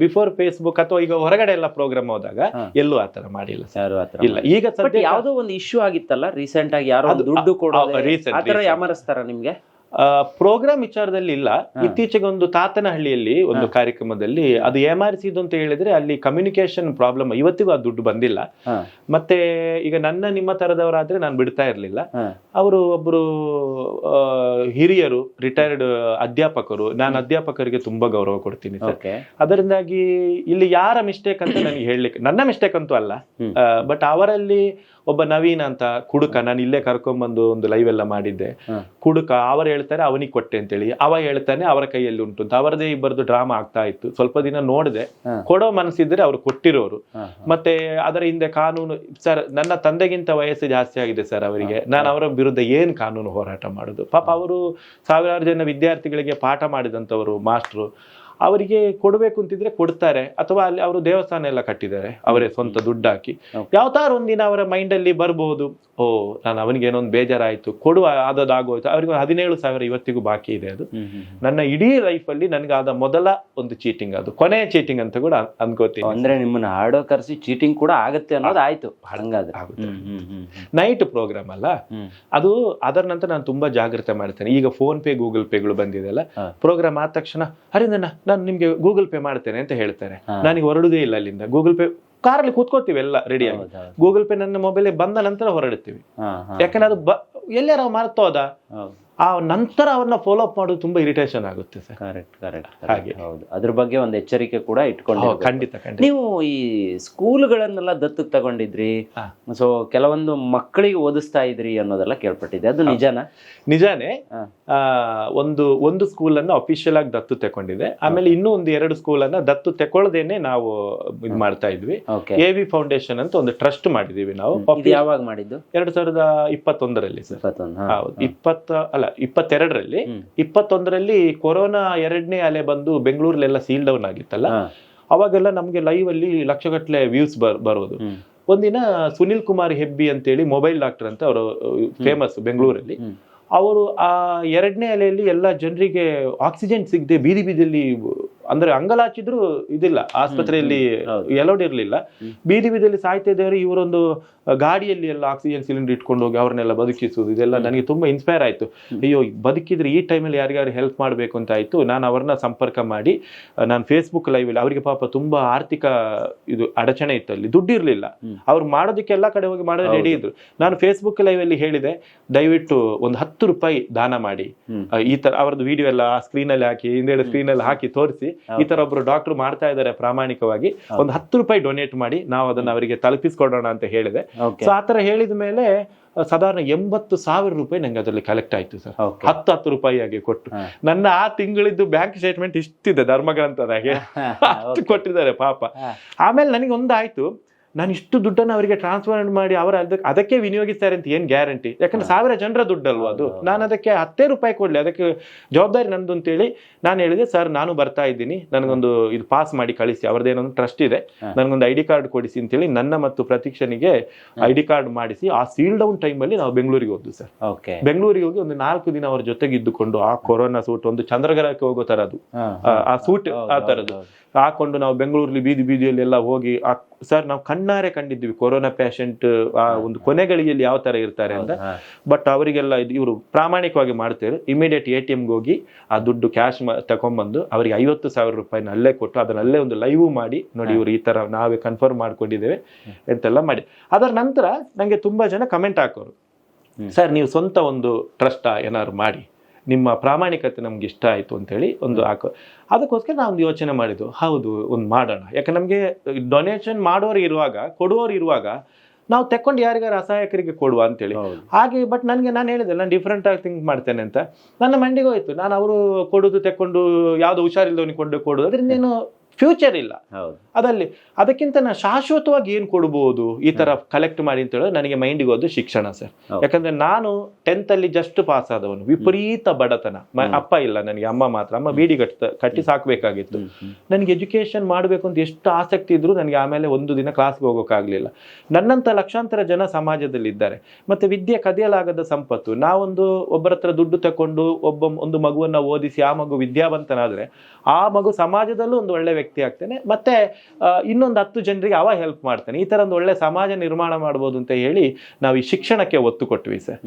ಬಿಫೋರ್ ಫೇಸ್ಬುಕ್ ಅಥವಾ ಈಗ ಹೊರಗಡೆ ಎಲ್ಲ ಪ್ರೋಗ್ರಾಮ್ ಹೋದಾಗ. ಎಲ್ಲೂ ಆ ತರ ಮಾಡಿಲ್ಲ ಸರ್. ಯಾರು ಆ ಥರ ಇಲ್ಲ ಈಗ ಸದ್ಯ ಯಾವ್ದೋ ಒಂದು ಇಶ್ಯೂ ಆಗಿತ್ತಲ್ಲ ರೀಸೆಂಟ್ ಆಗಿ ಯಾರೋ ದುಡ್ಡು ಕೊಡೋ ಆ, ತರ. ಯಾಮರಿಸ್ತಾರ ನಿಮ್ಗೆ? ಪ್ರೋಗ್ರಾಮ್ ವಿಚಾರದಲ್ಲಿ ಇಲ್ಲ. ಇತ್ತೀಚೆಗೆ ಒಂದು ತಾತನಹಳ್ಳಿಯಲ್ಲಿ ಒಂದು ಕಾರ್ಯಕ್ರಮದಲ್ಲಿ ಅದು ಎಂ ಆರ್ ಸಿದು ಅಂತ ಹೇಳಿದ್ರೆ ಅಲ್ಲಿ ಕಮ್ಯುನಿಕೇಶನ್ ಪ್ರಾಬ್ಲಮ್ ಇವತ್ತಿಗೂ ಆ ದುಡ್ಡು ಬಂದಿಲ್ಲ. ಮತ್ತೆ ಈಗ ನನ್ನ ನಿಮ್ಮ ತರದವರಾದ್ರೆ ನಾನು ಬಿಡ್ತಾ ಇರ್ಲಿಲ್ಲ. ಅವರು ಒಬ್ಬರು ಹಿರಿಯರು ರಿಟೈರ್ಡ್ ಅಧ್ಯಾಪಕರು ನಾನು ಅಧ್ಯಾಪಕರಿಗೆ ತುಂಬಾ ಗೌರವ ಕೊಡ್ತೀನಿ ಅದರಿಂದಾಗಿ ಇಲ್ಲಿ ಯಾರ ಮಿಸ್ಟೇಕ್ ಅಂತ ನನಗೆ ಹೇಳಲಿಕ್ಕೆ ನನ್ನ ಮಿಸ್ಟೇಕ್ ಅಂತೂ ಅಲ್ಲ. ಬಟ್ ಅವರಲ್ಲಿ ಒಬ್ಬ ನವೀನ್ ಅಂತ ಕುಡುಕ ನಾನು ಇಲ್ಲೇ ಕರ್ಕೊಂಡ್ಬಂದು ಒಂದು ಲೈವ್ ಎಲ್ಲ ಮಾಡಿದ್ದೆ. ಕುಡುಕ ಅವರು ಹೇಳ್ತಾರೆ ಅವನಿಗೆ ಕೊಟ್ಟೆ ಅಂತೇಳಿ. ಅವ ಹೇಳ್ತಾನೆ ಅವರ ಕೈಯಲ್ಲಿ ಉಂಟು ಅಂತ. ಅವರದೇ ಇಬ್ಬರದು ಡ್ರಾಮಾ ಆಗ್ತಾ ಇತ್ತು. ಸ್ವಲ್ಪ ದಿನ ನೋಡಿದೆ. ಕೊಡೋ ಮನಸ್ಸಿದ್ರೆ ಅವ್ರು ಕೊಟ್ಟಿರೋರು. ಮತ್ತೆ ಅದರ ಹಿಂದೆ ಕಾನೂನು ಸರ್ ನನ್ನ ತಂದೆಗಿಂತ ವಯಸ್ಸು ಜಾಸ್ತಿ ಆಗಿದೆ ಸರ್ ಅವರಿಗೆ. ನಾನು ಅವರ ವಿರುದ್ಧ ಏನ್ ಕಾನೂನು ಹೋರಾಟ ಮಾಡುದು? ಪಾಪ ಅವರು ಸಾವಿರಾರು ಜನ ವಿದ್ಯಾರ್ಥಿಗಳಿಗೆ ಪಾಠ ಮಾಡಿದಂಥವರು ಮಾಸ್ಟ್ರು. ಅವರಿಗೆ ಕೊಡಬೇಕು ಅಂತಿದ್ರೆ ಕೊಡ್ತಾರೆ. ಅಥವಾ ಅಲ್ಲಿ ಅವರು ದೇವಸ್ಥಾನ ಎಲ್ಲ ಕಟ್ಟಿದ್ದಾರೆ ಅವರೇ ಸ್ವಂತ ದುಡ್ಡು ಹಾಕಿ. ಯಾವತ್ತಾರು ಒಂದಿನ ಅವರ ಮೈಂಡಲ್ಲಿ ಬರ್ಬೋದು. ಓ ನಾನು ಅವನಿಗೆ ಏನೋ ಒಂದು ಬೇಜಾರಾಯ್ತು ಕೊಡುವ ಆದದಾಗೋಯ್ತು ಅವ್ರಿಗೆ ಒಂದು ಹದಿನೇಳು ಸಾವಿರ ಇವತ್ತಿಗೂ ಬಾಕಿ ಇದೆ ಅದು. ನನ್ನ ಇಡೀ ಲೈಫಲ್ಲಿ ನನಗೆ ಆದ ಮೊದಲ ಒಂದು ಚೀಟಿಂಗ್ ಅದು. ಕೊನೆಯ ಚೀಟಿಂಗ್ ಅಂತ ಕೂಡ ಅನ್- ಅನ್ಕೋತೀನಿ ಅಂದ್ರೆ ನಿಮ್ಮನ್ನ ಆಡೋ ಕರೆಸಿ ಚೀಟಿಂಗ್ ಕೂಡ ಆಗುತ್ತೆ ಅನ್ನೋದು ಆಯ್ತು. ಹಂಗಾದ್ರೆ. ನೈಟ್ ಪ್ರೋಗ್ರಾಮ್ ಅಲ್ಲ? ಅದು ಅದರ ನಂತರ ನಾನು ತುಂಬಾ ಜಾಗ್ರತೆ ಮಾಡ್ತೇನೆ. ಈಗ ಫೋನ್ ಪೇ ಗೂಗಲ್ ಪೇಗಳು ಬಂದಿದೆಯಲ್ಲ. ಪ್ರೋಗ್ರಾಮ್ ಆದ ತಕ್ಷಣ ಅರೆ ನನ್ನ ನಾನು ನಿಮ್ಗೆ ಗೂಗಲ್ ಪೇ ಮಾಡ್ತೇನೆ ಅಂತ ಹೇಳ್ತಾರೆ. ನನಗೆ ಹೊರಡುದೇ ಇಲ್ಲ ಅಲ್ಲಿಂದ. ಗೂಗಲ್ ಪೇ ಕಾರಲ್ಲಿ ಕೂತ್ಕೊಳ್ತೀವಿ ಎಲ್ಲ ರೆಡಿ ಆಗಿ. ಗೂಗಲ್ ಪೇ ನನ್ನ ಮೊಬೈಲ್ ಬಂದ ನಂತರ ಹೊರಡುತ್ತೀವಿ ಹಾ, ಹಾ. ಯಾಕಂದ್ರೆ ಅದು ಬ ಎಲ್ಲಾರ ಮರ್ತೋದ ಹೌದು ಆ ನಂತರ ಅವ್ರನ್ನ ಫಾಲೋ ಅಪ್ ಮಾಡೋದು ತುಂಬಾ ಇರಿಟೇಷನ್ ಆಗುತ್ತೆ ಸರ್. ಕರೆಕ್ಟ್ ಕರೆಕ್ಟ್ ಹಾಗೆ. ಹೌದು. ಅದ್ರ ಬಗ್ಗೆ ಒಂದು ಎಚ್ಚರಿಕೆ ಕೂಡ ಇಟ್ಕೊಂಡು ಖಂಡಿತ ಖಂಡಿತ. ನೀವು ಈ ಸ್ಕೂಲ್ಗಳನ್ನೆಲ್ಲ ದತ್ತು ತಗೊಂಡಿದ್ರಿ. ಸೊ ಕೆಲವೊಂದು ಮಕ್ಕಳಿಗೆ ಓದಿಸ್ತಾ ಇದ್ರಿ ಅನ್ನೋದೆಲ್ಲ ಕೇಳ್ಪಟ್ಟಿದೆ ಅದು ನಿಜಾನ? ನಿಜಾನೇ ಆ, ಒಂದು ಒಂದು ಸ್ಕೂಲ್ ಅನ್ನ ಅಫಿಷಿಯಲ್ ಆಗಿ ದತ್ತು ತಗೊಂಡಿದೆ. ಆಮೇಲೆ ಇನ್ನೂ ಒಂದು ಎರಡು ಸ್ಕೂಲ್ ಅನ್ನ ದತ್ತು ತಗೊಳ್ಳದೇನೆ ನಾವು ಇದು ಮಾಡ್ತಾ ಇದ್ವಿ. ಎ ವಿ ಫೌಂಡೇಶನ್ ಅಂತ ಒಂದು ಟ್ರಸ್ಟ್ ಮಾಡಿದೀವಿ ನಾವು. ಯಾವಾಗ ಮಾಡಿದ್ದು? ಎರಡ್ ಸಾವಿರದ ಇಪ್ಪತ್ತೊಂದರಲ್ಲಿ ಸರ್. ಇಪ್ಪತ್ತೊಂದು ಹೌದು ಇಪ್ಪತ್ತ ಅಲ್ಲ ಇಪ್ಪತ್ತೆರಡರಲ್ಲಿ. ಇಪ್ಪತ್ತೊಂದರಲ್ಲಿ ಕೊರೋನಾ ಎರಡನೇ ಅಲೆ ಬಂದು ಬೆಂಗಳೂರಲ್ಲೆಲ್ಲ ಸೀಲ್ ಡೌನ್ ಆಗಿತ್ತಲ್ಲ. ಅವಾಗೆಲ್ಲ ನಮಗೆ ಲೈವ್ ಅಲ್ಲಿ ಲಕ್ಷಗಟ್ಟಲೆ ವ್ಯೂಸ್ ಬರ್ ಬರೋದು ಒಂದಿನ ಸುನಿಲ್ ಕುಮಾರ್ ಹೆಬ್ಬಿ ಅಂತೇಳಿ ಮೊಬೈಲ್ ಡಾಕ್ಟರ್ ಅಂತ ಅವರು ಫೇಮಸ್ ಬೆಂಗಳೂರಲ್ಲಿ ಅವರು ಆ ಎರಡನೇ ಅಲೆಯಲ್ಲಿ ಎಲ್ಲ ಜನರಿಗೆ ಆಕ್ಸಿಜನ್ ಸಿಗದೆ ಬೀದಿ ಬೀದಿಯಲ್ಲಿ ಅಂದ್ರೆ ಅಂಗಲಾಚಿದ್ರು ಇದಿಲ್ಲ. ಆಸ್ಪತ್ರೆಯಲ್ಲಿ. ಎಲೋಡ್ ಇರಲಿಲ್ಲ. ಬೀದಿ ಬೀದಿಯಲ್ಲಿ ಸಾಯ್ತಾ ಇದ್ದವರು ಇವರೊಂದು ಗಾಡಿಯಲ್ಲಿ ಎಲ್ಲ ಆಕ್ಸಿಜನ್ ಸಿಲಿಂಡರ್ ಇಟ್ಕೊಂಡು ಹೋಗಿ ಅವ್ರನ್ನೆಲ್ಲ ಬದುಕಿಸುವುದು. ಇದೆಲ್ಲ ನನಗೆ ತುಂಬಾ ಇನ್ಸ್ಪೈರ್ ಆಯ್ತು. ಅಯ್ಯೋ ಬದುಕಿದ್ರೆ ಈ ಟೈಮಲ್ಲಿ ಯಾರಿಗಾರು ಹೆಲ್ಪ್ ಮಾಡಬೇಕು ಅಂತ ಆಯ್ತು. ನಾನು ಅವ್ರನ್ನ ಸಂಪರ್ಕ ಮಾಡಿ ನಾನು ಫೇಸ್ಬುಕ್ ಲೈವ್ ಅಲ್ಲಿ ಅವರಿಗೆ ಪಾಪ ತುಂಬಾ ಆರ್ಥಿಕ ಇದು ಅಡಚಣೆ ಇತ್ತು ಅಲ್ಲಿ. ದುಡ್ಡು ಇರಲಿಲ್ಲ. ಅವ್ರು ಮಾಡೋದಕ್ಕೆ ಎಲ್ಲ ಕಡೆ ಹೋಗಿ ಮಾಡೋದು ರೆಡಿ ಇದ್ರು. ನಾನು ಫೇಸ್ಬುಕ್ ಲೈವ್ ಅಲ್ಲಿ ಹೇಳಿದೆ ದಯವಿಟ್ಟು ಒಂದು ಹತ್ತು ರೂಪಾಯಿ ದಾನ ಮಾಡಿ. ಈ ತರ ಅವ್ರದ್ದು ವಿಡಿಯೋ ಎಲ್ಲ ಸ್ಕ್ರೀನ್ ಅಲ್ಲಿ ಹಾಕಿ ಹಿಂದೆ ಸ್ಕ್ರೀನ್ ಅಲ್ಲಿ ಹಾಕಿ ತೋರಿಸಿ. ಈ ತರ ಒಬ್ರು ಡಾಕ್ಟರ್ ಮಾಡ್ತಾ ಇದ್ದಾರೆ ಪ್ರಾಮಾಣಿಕವಾಗಿ ಒಂದು ಹತ್ತು ರೂಪಾಯಿ ಡೊನೇಟ್ ಮಾಡಿ ನಾವು ಅದನ್ನ ಅವರಿಗೆ ತಲುಪಿಸ್ಕೊಡೋಣ ಅಂತ ಹೇಳಿದೆ. ಸೊ ಆತರ ಹೇಳಿದ ಮೇಲೆ ಸಾಧಾರಣ ಎಂಬತ್ತು ಸಾವಿರ ರೂಪಾಯಿ ನಂಗೆ ಅದರಲ್ಲಿ ಕಲೆಕ್ಟ್ ಆಯ್ತು ಸರ್. ಹತ್ತು ಹತ್ತು ರೂಪಾಯಿ ಆಗಿ ಕೊಟ್ಟು. ನನ್ನ ಆ ತಿಂಗಳಿದ್ದು ಬ್ಯಾಂಕ್ ಸ್ಟೇಟ್ಮೆಂಟ್ ಇಷ್ಟಿದೆ ಧರ್ಮಗ್ರಂಥದಾಗೆ. ಅಷ್ಟು ಕೊಟ್ಟಿದ್ದಾರೆ ಪಾಪ. ಆಮೇಲೆ ನನಗೆ ಒಂದಾಯ್ತು. ನಾನು ಇಷ್ಟು ದುಡ್ಡನ್ನು ಅವರಿಗೆ ಟ್ರಾನ್ಸ್ಫರ್ ಮಾಡಿ ಅವರ ಅದಕ್ಕೆ ಅದಕ್ಕೆ ವಿನಿಯೋಗಿಸ್ತಾರೆ ಅಂತ ಏನು ಗ್ಯಾರಂಟಿ ಯಾಕಂದ್ರೆ ಸಾವಿರ ಜನರ ದುಡ್ಡಲ್ವಾ ಅದು. ನಾನು ಅದಕ್ಕೆ ಹತ್ತೇ ರೂಪಾಯಿ ಕೊಡಲಿ. ಅದಕ್ಕೆ ಜವಾಬ್ದಾರಿ ನಂದು ಅಂತೇಳಿ ನಾನು ಹೇಳಿದೆ ಸರ್ ನಾನು ಬರ್ತಾ ಇದ್ದೀನಿ. ನನಗೊಂದು ಇದು ಪಾಸ್ ಮಾಡಿ ಕಳಿಸಿ. ಅವ್ರದ್ದೇನೊಂದು ಟ್ರಸ್ಟ್ ಇದೆ. ನನಗೊಂದು ಐ ಡಿ ಕಾರ್ಡ್ ಕೊಡಿಸಿ ಅಂತೇಳಿ ನನ್ನ ಮತ್ತು ಪ್ರತೀಕ್ಷನಿಗೆ ಐ ಡಿ ಕಾರ್ಡ್ ಮಾಡಿಸಿ ಆ ಸೀಲ್ ಡೌನ್ ಟೈಮಲ್ಲಿ ನಾವು ಬೆಂಗಳೂರಿಗೆ ಹೋದ್ವಿ ಸರ್. ಓಕೆ. ಬೆಂಗಳೂರಿಗೆ ಹೋಗಿ ಒಂದು ನಾಲ್ಕು ದಿನ ಅವ್ರ ಜೊತೆಗೆ ಇದ್ದುಕೊಂಡು ಆ ಕೊರೋನಾ ಸೂಟ್ ಒಂದು ಚಂದ್ರಗ್ರಹಕ್ಕೆ ಹೋಗೋ ತರ ಅದು ಆ- ಸೂಟ್ ಆ ತರದ್ದು. ಹಾಕೊಂಡು ನಾವು ಬೆಂಗಳೂರಲ್ಲಿ ಬೀದಿ ಬೀದಿಯಲ್ಲಿ ಎಲ್ಲ ಹೋಗಿ ಸರ್ ನಾವು ಕಣ್ಣಾರೆ ಕಂಡಿದ್ವಿ ಕೊರೋನಾ ಪೇಷಂಟ್ ಆ ಒಂದು ಕೊನೆಗಳಿಗೆಯಲ್ಲಿ ಯಾವ ತರ ಇರ್ತಾರೆ ಅಂತ. ಬಟ್ ಅವರಿಗೆಲ್ಲ ಇದು ಇವರು ಪ್ರಾಮಾಣಿಕವಾಗಿ ಮಾಡ್ತಾರೆ ಇಮಿಡಿಯೇಟ್ ಎ ಟಿ ಎಮ್ಗೆ ಹೋಗಿ ಆ ದುಡ್ಡು ಕ್ಯಾಶ್ ತಗೊಂಡ್ಬಂದು ಅವರಿಗೆ ಐವತ್ತು ಸಾವಿರ ರೂಪಾಯಿನ ಅಲ್ಲೇ ಕೊಟ್ಟು ಅದನ್ನ ಅಲ್ಲೇ ಒಂದು ಲೈವ್ ಮಾಡಿ ನೋಡಿ ಇವರು ಈ ತರ ನಾವೇ ಕನ್ಫರ್ಮ್ ಮಾಡ್ಕೊಂಡಿದ್ದೇವೆ ಅಂತೆಲ್ಲ ಮಾಡಿ. ಅದರ ನಂತರ ನಂಗೆ ತುಂಬಾ ಜನ ಕಮೆಂಟ್ ಹಾಕೋರು. ಸರ್ ನೀವು ಸ್ವಂತ ಒಂದು ಟ್ರಸ್ಟಾ ಏನಾದ್ರು ಮಾಡಿ. ನಿಮ್ಮ ಪ್ರಾಮಾಣಿಕತೆ ನಮ್ಗೆ ಇಷ್ಟ ಆಯ್ತು ಅಂತೇಳಿ ಒಂದು ಹಾಕೋ. ಅದಕ್ಕೋಸ್ಕರ ನಾವು ಒಂದು ಯೋಚನೆ ಮಾಡಿದ್ದು ಹೌದು ಒಂದು ಮಾಡೋಣ. ಯಾಕೆ ನಮಗೆ ಡೊನೇಷನ್ ಮಾಡೋರು ಇರುವಾಗ ಕೊಡುವವರು ಇರುವಾಗ ನಾವು ತಕ್ಕೊಂಡು ಯಾರಿಗಾರು ಅಸಹಾಯಕರಿಗೆ ಕೊಡುವ ಅಂತೇಳಿ. ಹೇಳಿ ಹಾಗೆ ಬಟ್ ನನಗೆ ನಾನು ಹೇಳಿದೆ ನಾನು ಡಿಫ್ರೆಂಟ್ ಆಗಿ ಥಿಂಕ್ ಮಾಡ್ತೇನೆ ಅಂತ. ನನ್ನ ಮಂಡಿಗೆ ಹೋಯ್ತು. ನಾನು ಅವರು ಕೊಡೋದು ತೆಕ್ಕೊಂಡು ಯಾವ್ದು ಹುಷಾರಿಲ್ಲದವನಿಗೆ ಕೊಂಡು ಕೊಡೋದು. ಅದರಿಂದ ಏನು ಫ್ಯೂಚರ್ ಇಲ್ಲ. ಅದಲ್ಲಿ ಅದಕ್ಕಿಂತ ನಾನು ಶಾಶ್ವತವಾಗಿ ಏನು ಕೊಡ್ಬೋದು ಈ ತರ ಕಲೆಕ್ಟ್ ಮಾಡಿ ಅಂತ ಹೇಳಿದ್ರೆ ನನಗೆ ಮೈಂಡಿಗೆ ಹೋದ ಶಿಕ್ಷಣ ಸರ್. ಯಾಕಂದ್ರೆ ನಾನು ಟೆಂತ್ ಅಲ್ಲಿ ಜಸ್ಟ್ ಪಾಸ್ ಆದವನು. ವಿಪರೀತ ಬಡತನ. ಅಪ್ಪ ಇಲ್ಲ ನನಗೆ ಅಮ್ಮ ಮಾತ್ರ. ಅಮ್ಮ ಬೀಡಿ ಕಟ್ಟ ಕಟ್ಟಿ ಸಾಕ್ಬೇಕಾಗಿತ್ತು. ನನಗೆ ಎಜುಕೇಶನ್ ಮಾಡಬೇಕು ಅಂತ ಎಷ್ಟು ಆಸಕ್ತಿ ಇದ್ರು ನನಗೆ ಆಮೇಲೆ ಒಂದು ದಿನ ಕ್ಲಾಸ್ಗೆ ಹೋಗೋಕ್ಕಾಗಲಿಲ್ಲ ನನ್ನಂತ ಲಕ್ಷಾಂತರ ಜನ ಸಮಾಜದಲ್ಲಿ ಇದ್ದಾರೆ ಮತ್ತೆ ವಿದ್ಯೆ ಕದಿಯಲಾಗದ ಸಂಪತ್ತು. ನಾವೊಂದು ಒಬ್ಬರ ಹತ್ರ ದುಡ್ಡು ತಕೊಂಡು ಒಬ್ಬ ಒಂದು ಮಗುವನ್ನ ಓದಿಸಿ ಆ ಮಗು ವಿದ್ಯಾವಂತನಾದ್ರೆ ಆ ಮಗು ಸಮಾಜದಲ್ಲೂ ಒಂದು ಒಳ್ಳೆ ವ್ಯಕ್ತಿ ಆಗ್ತಾನೆ. ಮತ್ತೆ ಇನ್ನೊಂದು ಹತ್ತು ಜನರಿಗೆ ಅವ ಹೆಲ್ಪ್ ಮಾಡ್ತೇನೆ. ಈ ತರ ಒಂದು ಒಳ್ಳೆ ಸಮಾಜ ನಿರ್ಮಾಣ ಮಾಡ್ಬೋದು ಅಂತ ಹೇಳಿ ನಾವು ಈ ಶಿಕ್ಷಣಕ್ಕೆ ಒತ್ತು ಕೊಟ್ವಿ ಸರ್.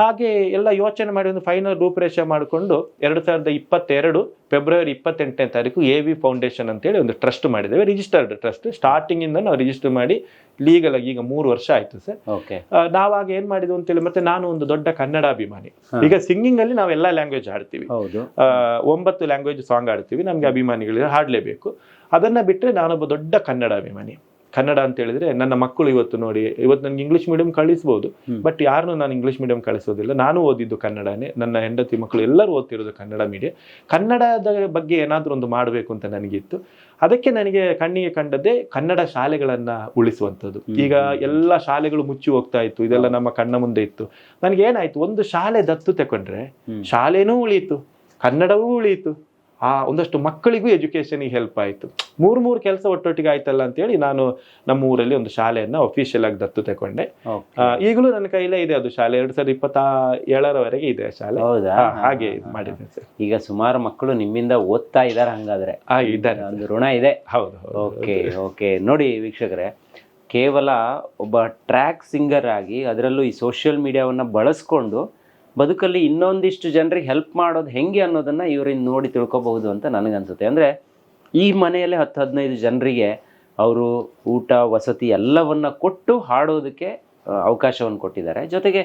ಹಾಗೆ ಎಲ್ಲ ಯೋಚನೆ ಮಾಡಿ ಒಂದು ಫೈನಲ್ ರೂಪರೇಷೆ ಮಾಡಿಕೊಂಡು ಎರಡು ಸಾವಿರದ ಇಪ್ಪತ್ತೆರಡು ಫೆಬ್ರವರಿ ಇಪ್ಪತ್ತೆಂಟನೇ ತಾರೀಕು ಎ ವಿ ಫೌಂಡೇಶನ್ ಅಂತೇಳಿ ಒಂದು ಟ್ರಸ್ಟ್ ಮಾಡಿದ್ದೇವೆ. ರಿಜಿಸ್ಟರ್ಡ್ ಟ್ರಸ್ಟ್ ಸ್ಟಾರ್ಟಿಂಗ್ ಇಂದ ನಾವು ರಿಜಿಸ್ಟರ್ ಮಾಡಿ ಲೀಗಲ್ ಆಗಿ ಈಗ ಮೂರು ವರ್ಷ ಆಯ್ತು ಸರ್. ಓಕೆ ನಾವಾಗ ಏನ್ ಅಂತ ಅಂತೇಳಿ ಮತ್ತೆ ನಾನು ಒಂದು ದೊಡ್ಡ ಕನ್ನಡ ಅಭಿಮಾನಿ ಈಗ ಸಿಂಗಿಂಗ್ ಅಲ್ಲಿ ನಾವೆಲ್ಲ ಲ್ಯಾಂಗ್ವೇಜ್ ಹಾಡ್ತೀವಿ. ಒಂಬತ್ತು ಲ್ಯಾಂಗ್ವೇಜ್ ಸಾಂಗ್ ಆಡ್ತೀವಿ ನಮ್ಗೆ ಅಭಿಮಾನಿಗಳಿಗೆ ಹಾಡಲೇಬೇಕು. ಅದನ್ನ ಬಿಟ್ಟರೆ ನಾನೊಬ್ಬ ದೊಡ್ಡ ಕನ್ನಡ ಅಭಿಮಾನಿ. ಕನ್ನಡ ಅಂತ ಹೇಳಿದ್ರೆ ನನ್ನ ಮಕ್ಕಳು ಇವತ್ತು ನೋಡಿ ಇವತ್ತು ನನಗೆ ಇಂಗ್ಲಿಷ್ ಮೀಡಿಯಂ ಕಳಿಸ್ಬೋದು ಬಟ್ ಯಾರನ್ನೂ ನಾನು ಇಂಗ್ಲಿಷ್ ಮೀಡಿಯಂ ಕಳಿಸೋದಿಲ್ಲ. ನಾನು ಓದಿದ್ದು ಕನ್ನಡನೇ. ನನ್ನ ಹೆಂಡತಿ ಮಕ್ಕಳು ಎಲ್ಲರೂ ಓದ್ತಿರೋದು ಕನ್ನಡ ಮೀಡಿಯಂ ಕನ್ನಡದ ಬಗ್ಗೆ ಏನಾದರೂ ಒಂದು ಮಾಡಬೇಕು ಅಂತ ನನಗಿತ್ತು. ಅದಕ್ಕೆ ನನಗೆ ಕಣ್ಣಿಗೆ ಕಂಡದ್ದೇ ಕನ್ನಡ ಶಾಲೆಗಳನ್ನ ಉಳಿಸುವಂಥದ್ದು. ಈಗ ಎಲ್ಲ ಶಾಲೆಗಳು ಮುಚ್ಚಿ ಹೋಗ್ತಾ ಇತ್ತು. ಇದೆಲ್ಲ ನಮ್ಮ ಕಣ್ಣ ಮುಂದೆ ಇತ್ತು. ನನಗೆ ಏನಾಯ್ತು? ಒಂದು ಶಾಲೆ ದತ್ತು ತಕೊಂಡ್ರೆ ಶಾಲೆನೂ ಉಳಿಯಿತು ಕನ್ನಡವೂ ಉಳಿಯಿತು. ಆ ಒಂದಷ್ಟು ಮಕ್ಕಳಿಗೂ ಎಜುಕೇಷನಿಗೆ ಹೆಲ್ಪ್ ಆಯಿತು. ಮೂರು ಮೂರು ಕೆಲಸ ಒಟ್ಟೊಟ್ಟಿಗೆ ಆಯ್ತಲ್ಲ ಅಂತೇಳಿ ನಾನು ನಮ್ಮ ಊರಲ್ಲಿ ಒಂದು ಶಾಲೆಯನ್ನು ಅಫಿಷಿಯಲ್ ಆಗಿ ದತ್ತು ತಗೊಂಡೆ ಈಗಲೂ ನನ್ನ ಕೈಲೇ ಇದೆ ಅದು ಶಾಲೆ. ಎರಡು ಸಾವಿರದ ಇಪ್ಪತ್ತ ಏಳರವರೆಗೆ ಇದೆ ಶಾಲೆ. ಹೌದಾ? ಹಾಗೆ ಮಾಡಿದ್ದೇನೆ ಸರ್. ಈಗ ಸುಮಾರು ಮಕ್ಕಳು ನಿಮ್ಮಿಂದ ಓದ್ತಾ ಇದ್ದಾರೆ ಹಂಗಾದ್ರೆ. ಆ ಇದ್ದಾರೆ ಒಂದು ಋಣ ಇದೆ. ಹೌದು ಹೌದು ಓಕೆ ಓಕೆ ನೋಡಿ ವೀಕ್ಷಕರೇ ಕೇವಲ ಒಬ್ಬ ಟ್ರ್ಯಾಕ್ ಸಿಂಗರ್ ಆಗಿ ಅದರಲ್ಲೂ ಈ ಸೋಷಿಯಲ್ ಮೀಡಿಯಾವನ್ನು ಬಳಸ್ಕೊಂಡು ಬದುಕಲ್ಲಿ ಇನ್ನೊಂದಿಷ್ಟು ಜನರಿಗೆ ಹೆಲ್ಪ್ ಮಾಡೋದು ಹೆಂಗೆ ಅನ್ನೋದನ್ನು ಇವರಿಂದ ನೋಡಿ ತಿಳ್ಕೊಬಹುದು ಅಂತ ನನಗನ್ಸುತ್ತೆ. ಅಂದರೆ ಈ ಮನೆಯಲ್ಲೇ ಹತ್ತು ಹದಿನೈದು ಜನರಿಗೆ ಅವರು ಊಟ, ವಸತಿ ಎಲ್ಲವನ್ನ ಕೊಟ್ಟು ಹಾಡೋದಕ್ಕೆ ಅವಕಾಶವನ್ನು ಕೊಟ್ಟಿದ್ದಾರೆ. ಜೊತೆಗೆ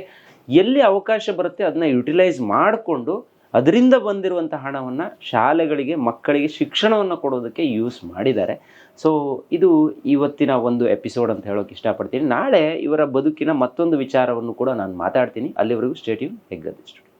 ಎಲ್ಲಿ ಅವಕಾಶ ಬರುತ್ತೆ ಅದನ್ನ ಯುಟಿಲೈಸ್ ಮಾಡಿಕೊಂಡು ಅದರಿಂದ ಬಂದಿರುವಂಥ ಹಣವನ್ನು ಶಾಲೆಗಳಿಗೆ, ಮಕ್ಕಳಿಗೆ ಶಿಕ್ಷಣವನ್ನು ಕೊಡೋದಕ್ಕೆ ಯೂಸ್ ಮಾಡಿದ್ದಾರೆ. ಸೊ ಇದು ಇವತ್ತಿನ ಒಂದು ಎಪಿಸೋಡ್ ಅಂತ ಹೇಳೋಕೆ ಇಷ್ಟಪಡ್ತೀನಿ. ನಾಳೆ ಇವರ ಬದುಕಿನ ಮತ್ತೊಂದು ವಿಚಾರವನ್ನು ಕೂಡ ನಾನು ಮಾತಾಡ್ತೀನಿ. ಅಲ್ಲಿವರೆಗೂ ಸ್ಟೇಟ್ಯೂನ್ ಹೆಗ್ಗದಿಷ್ಟು.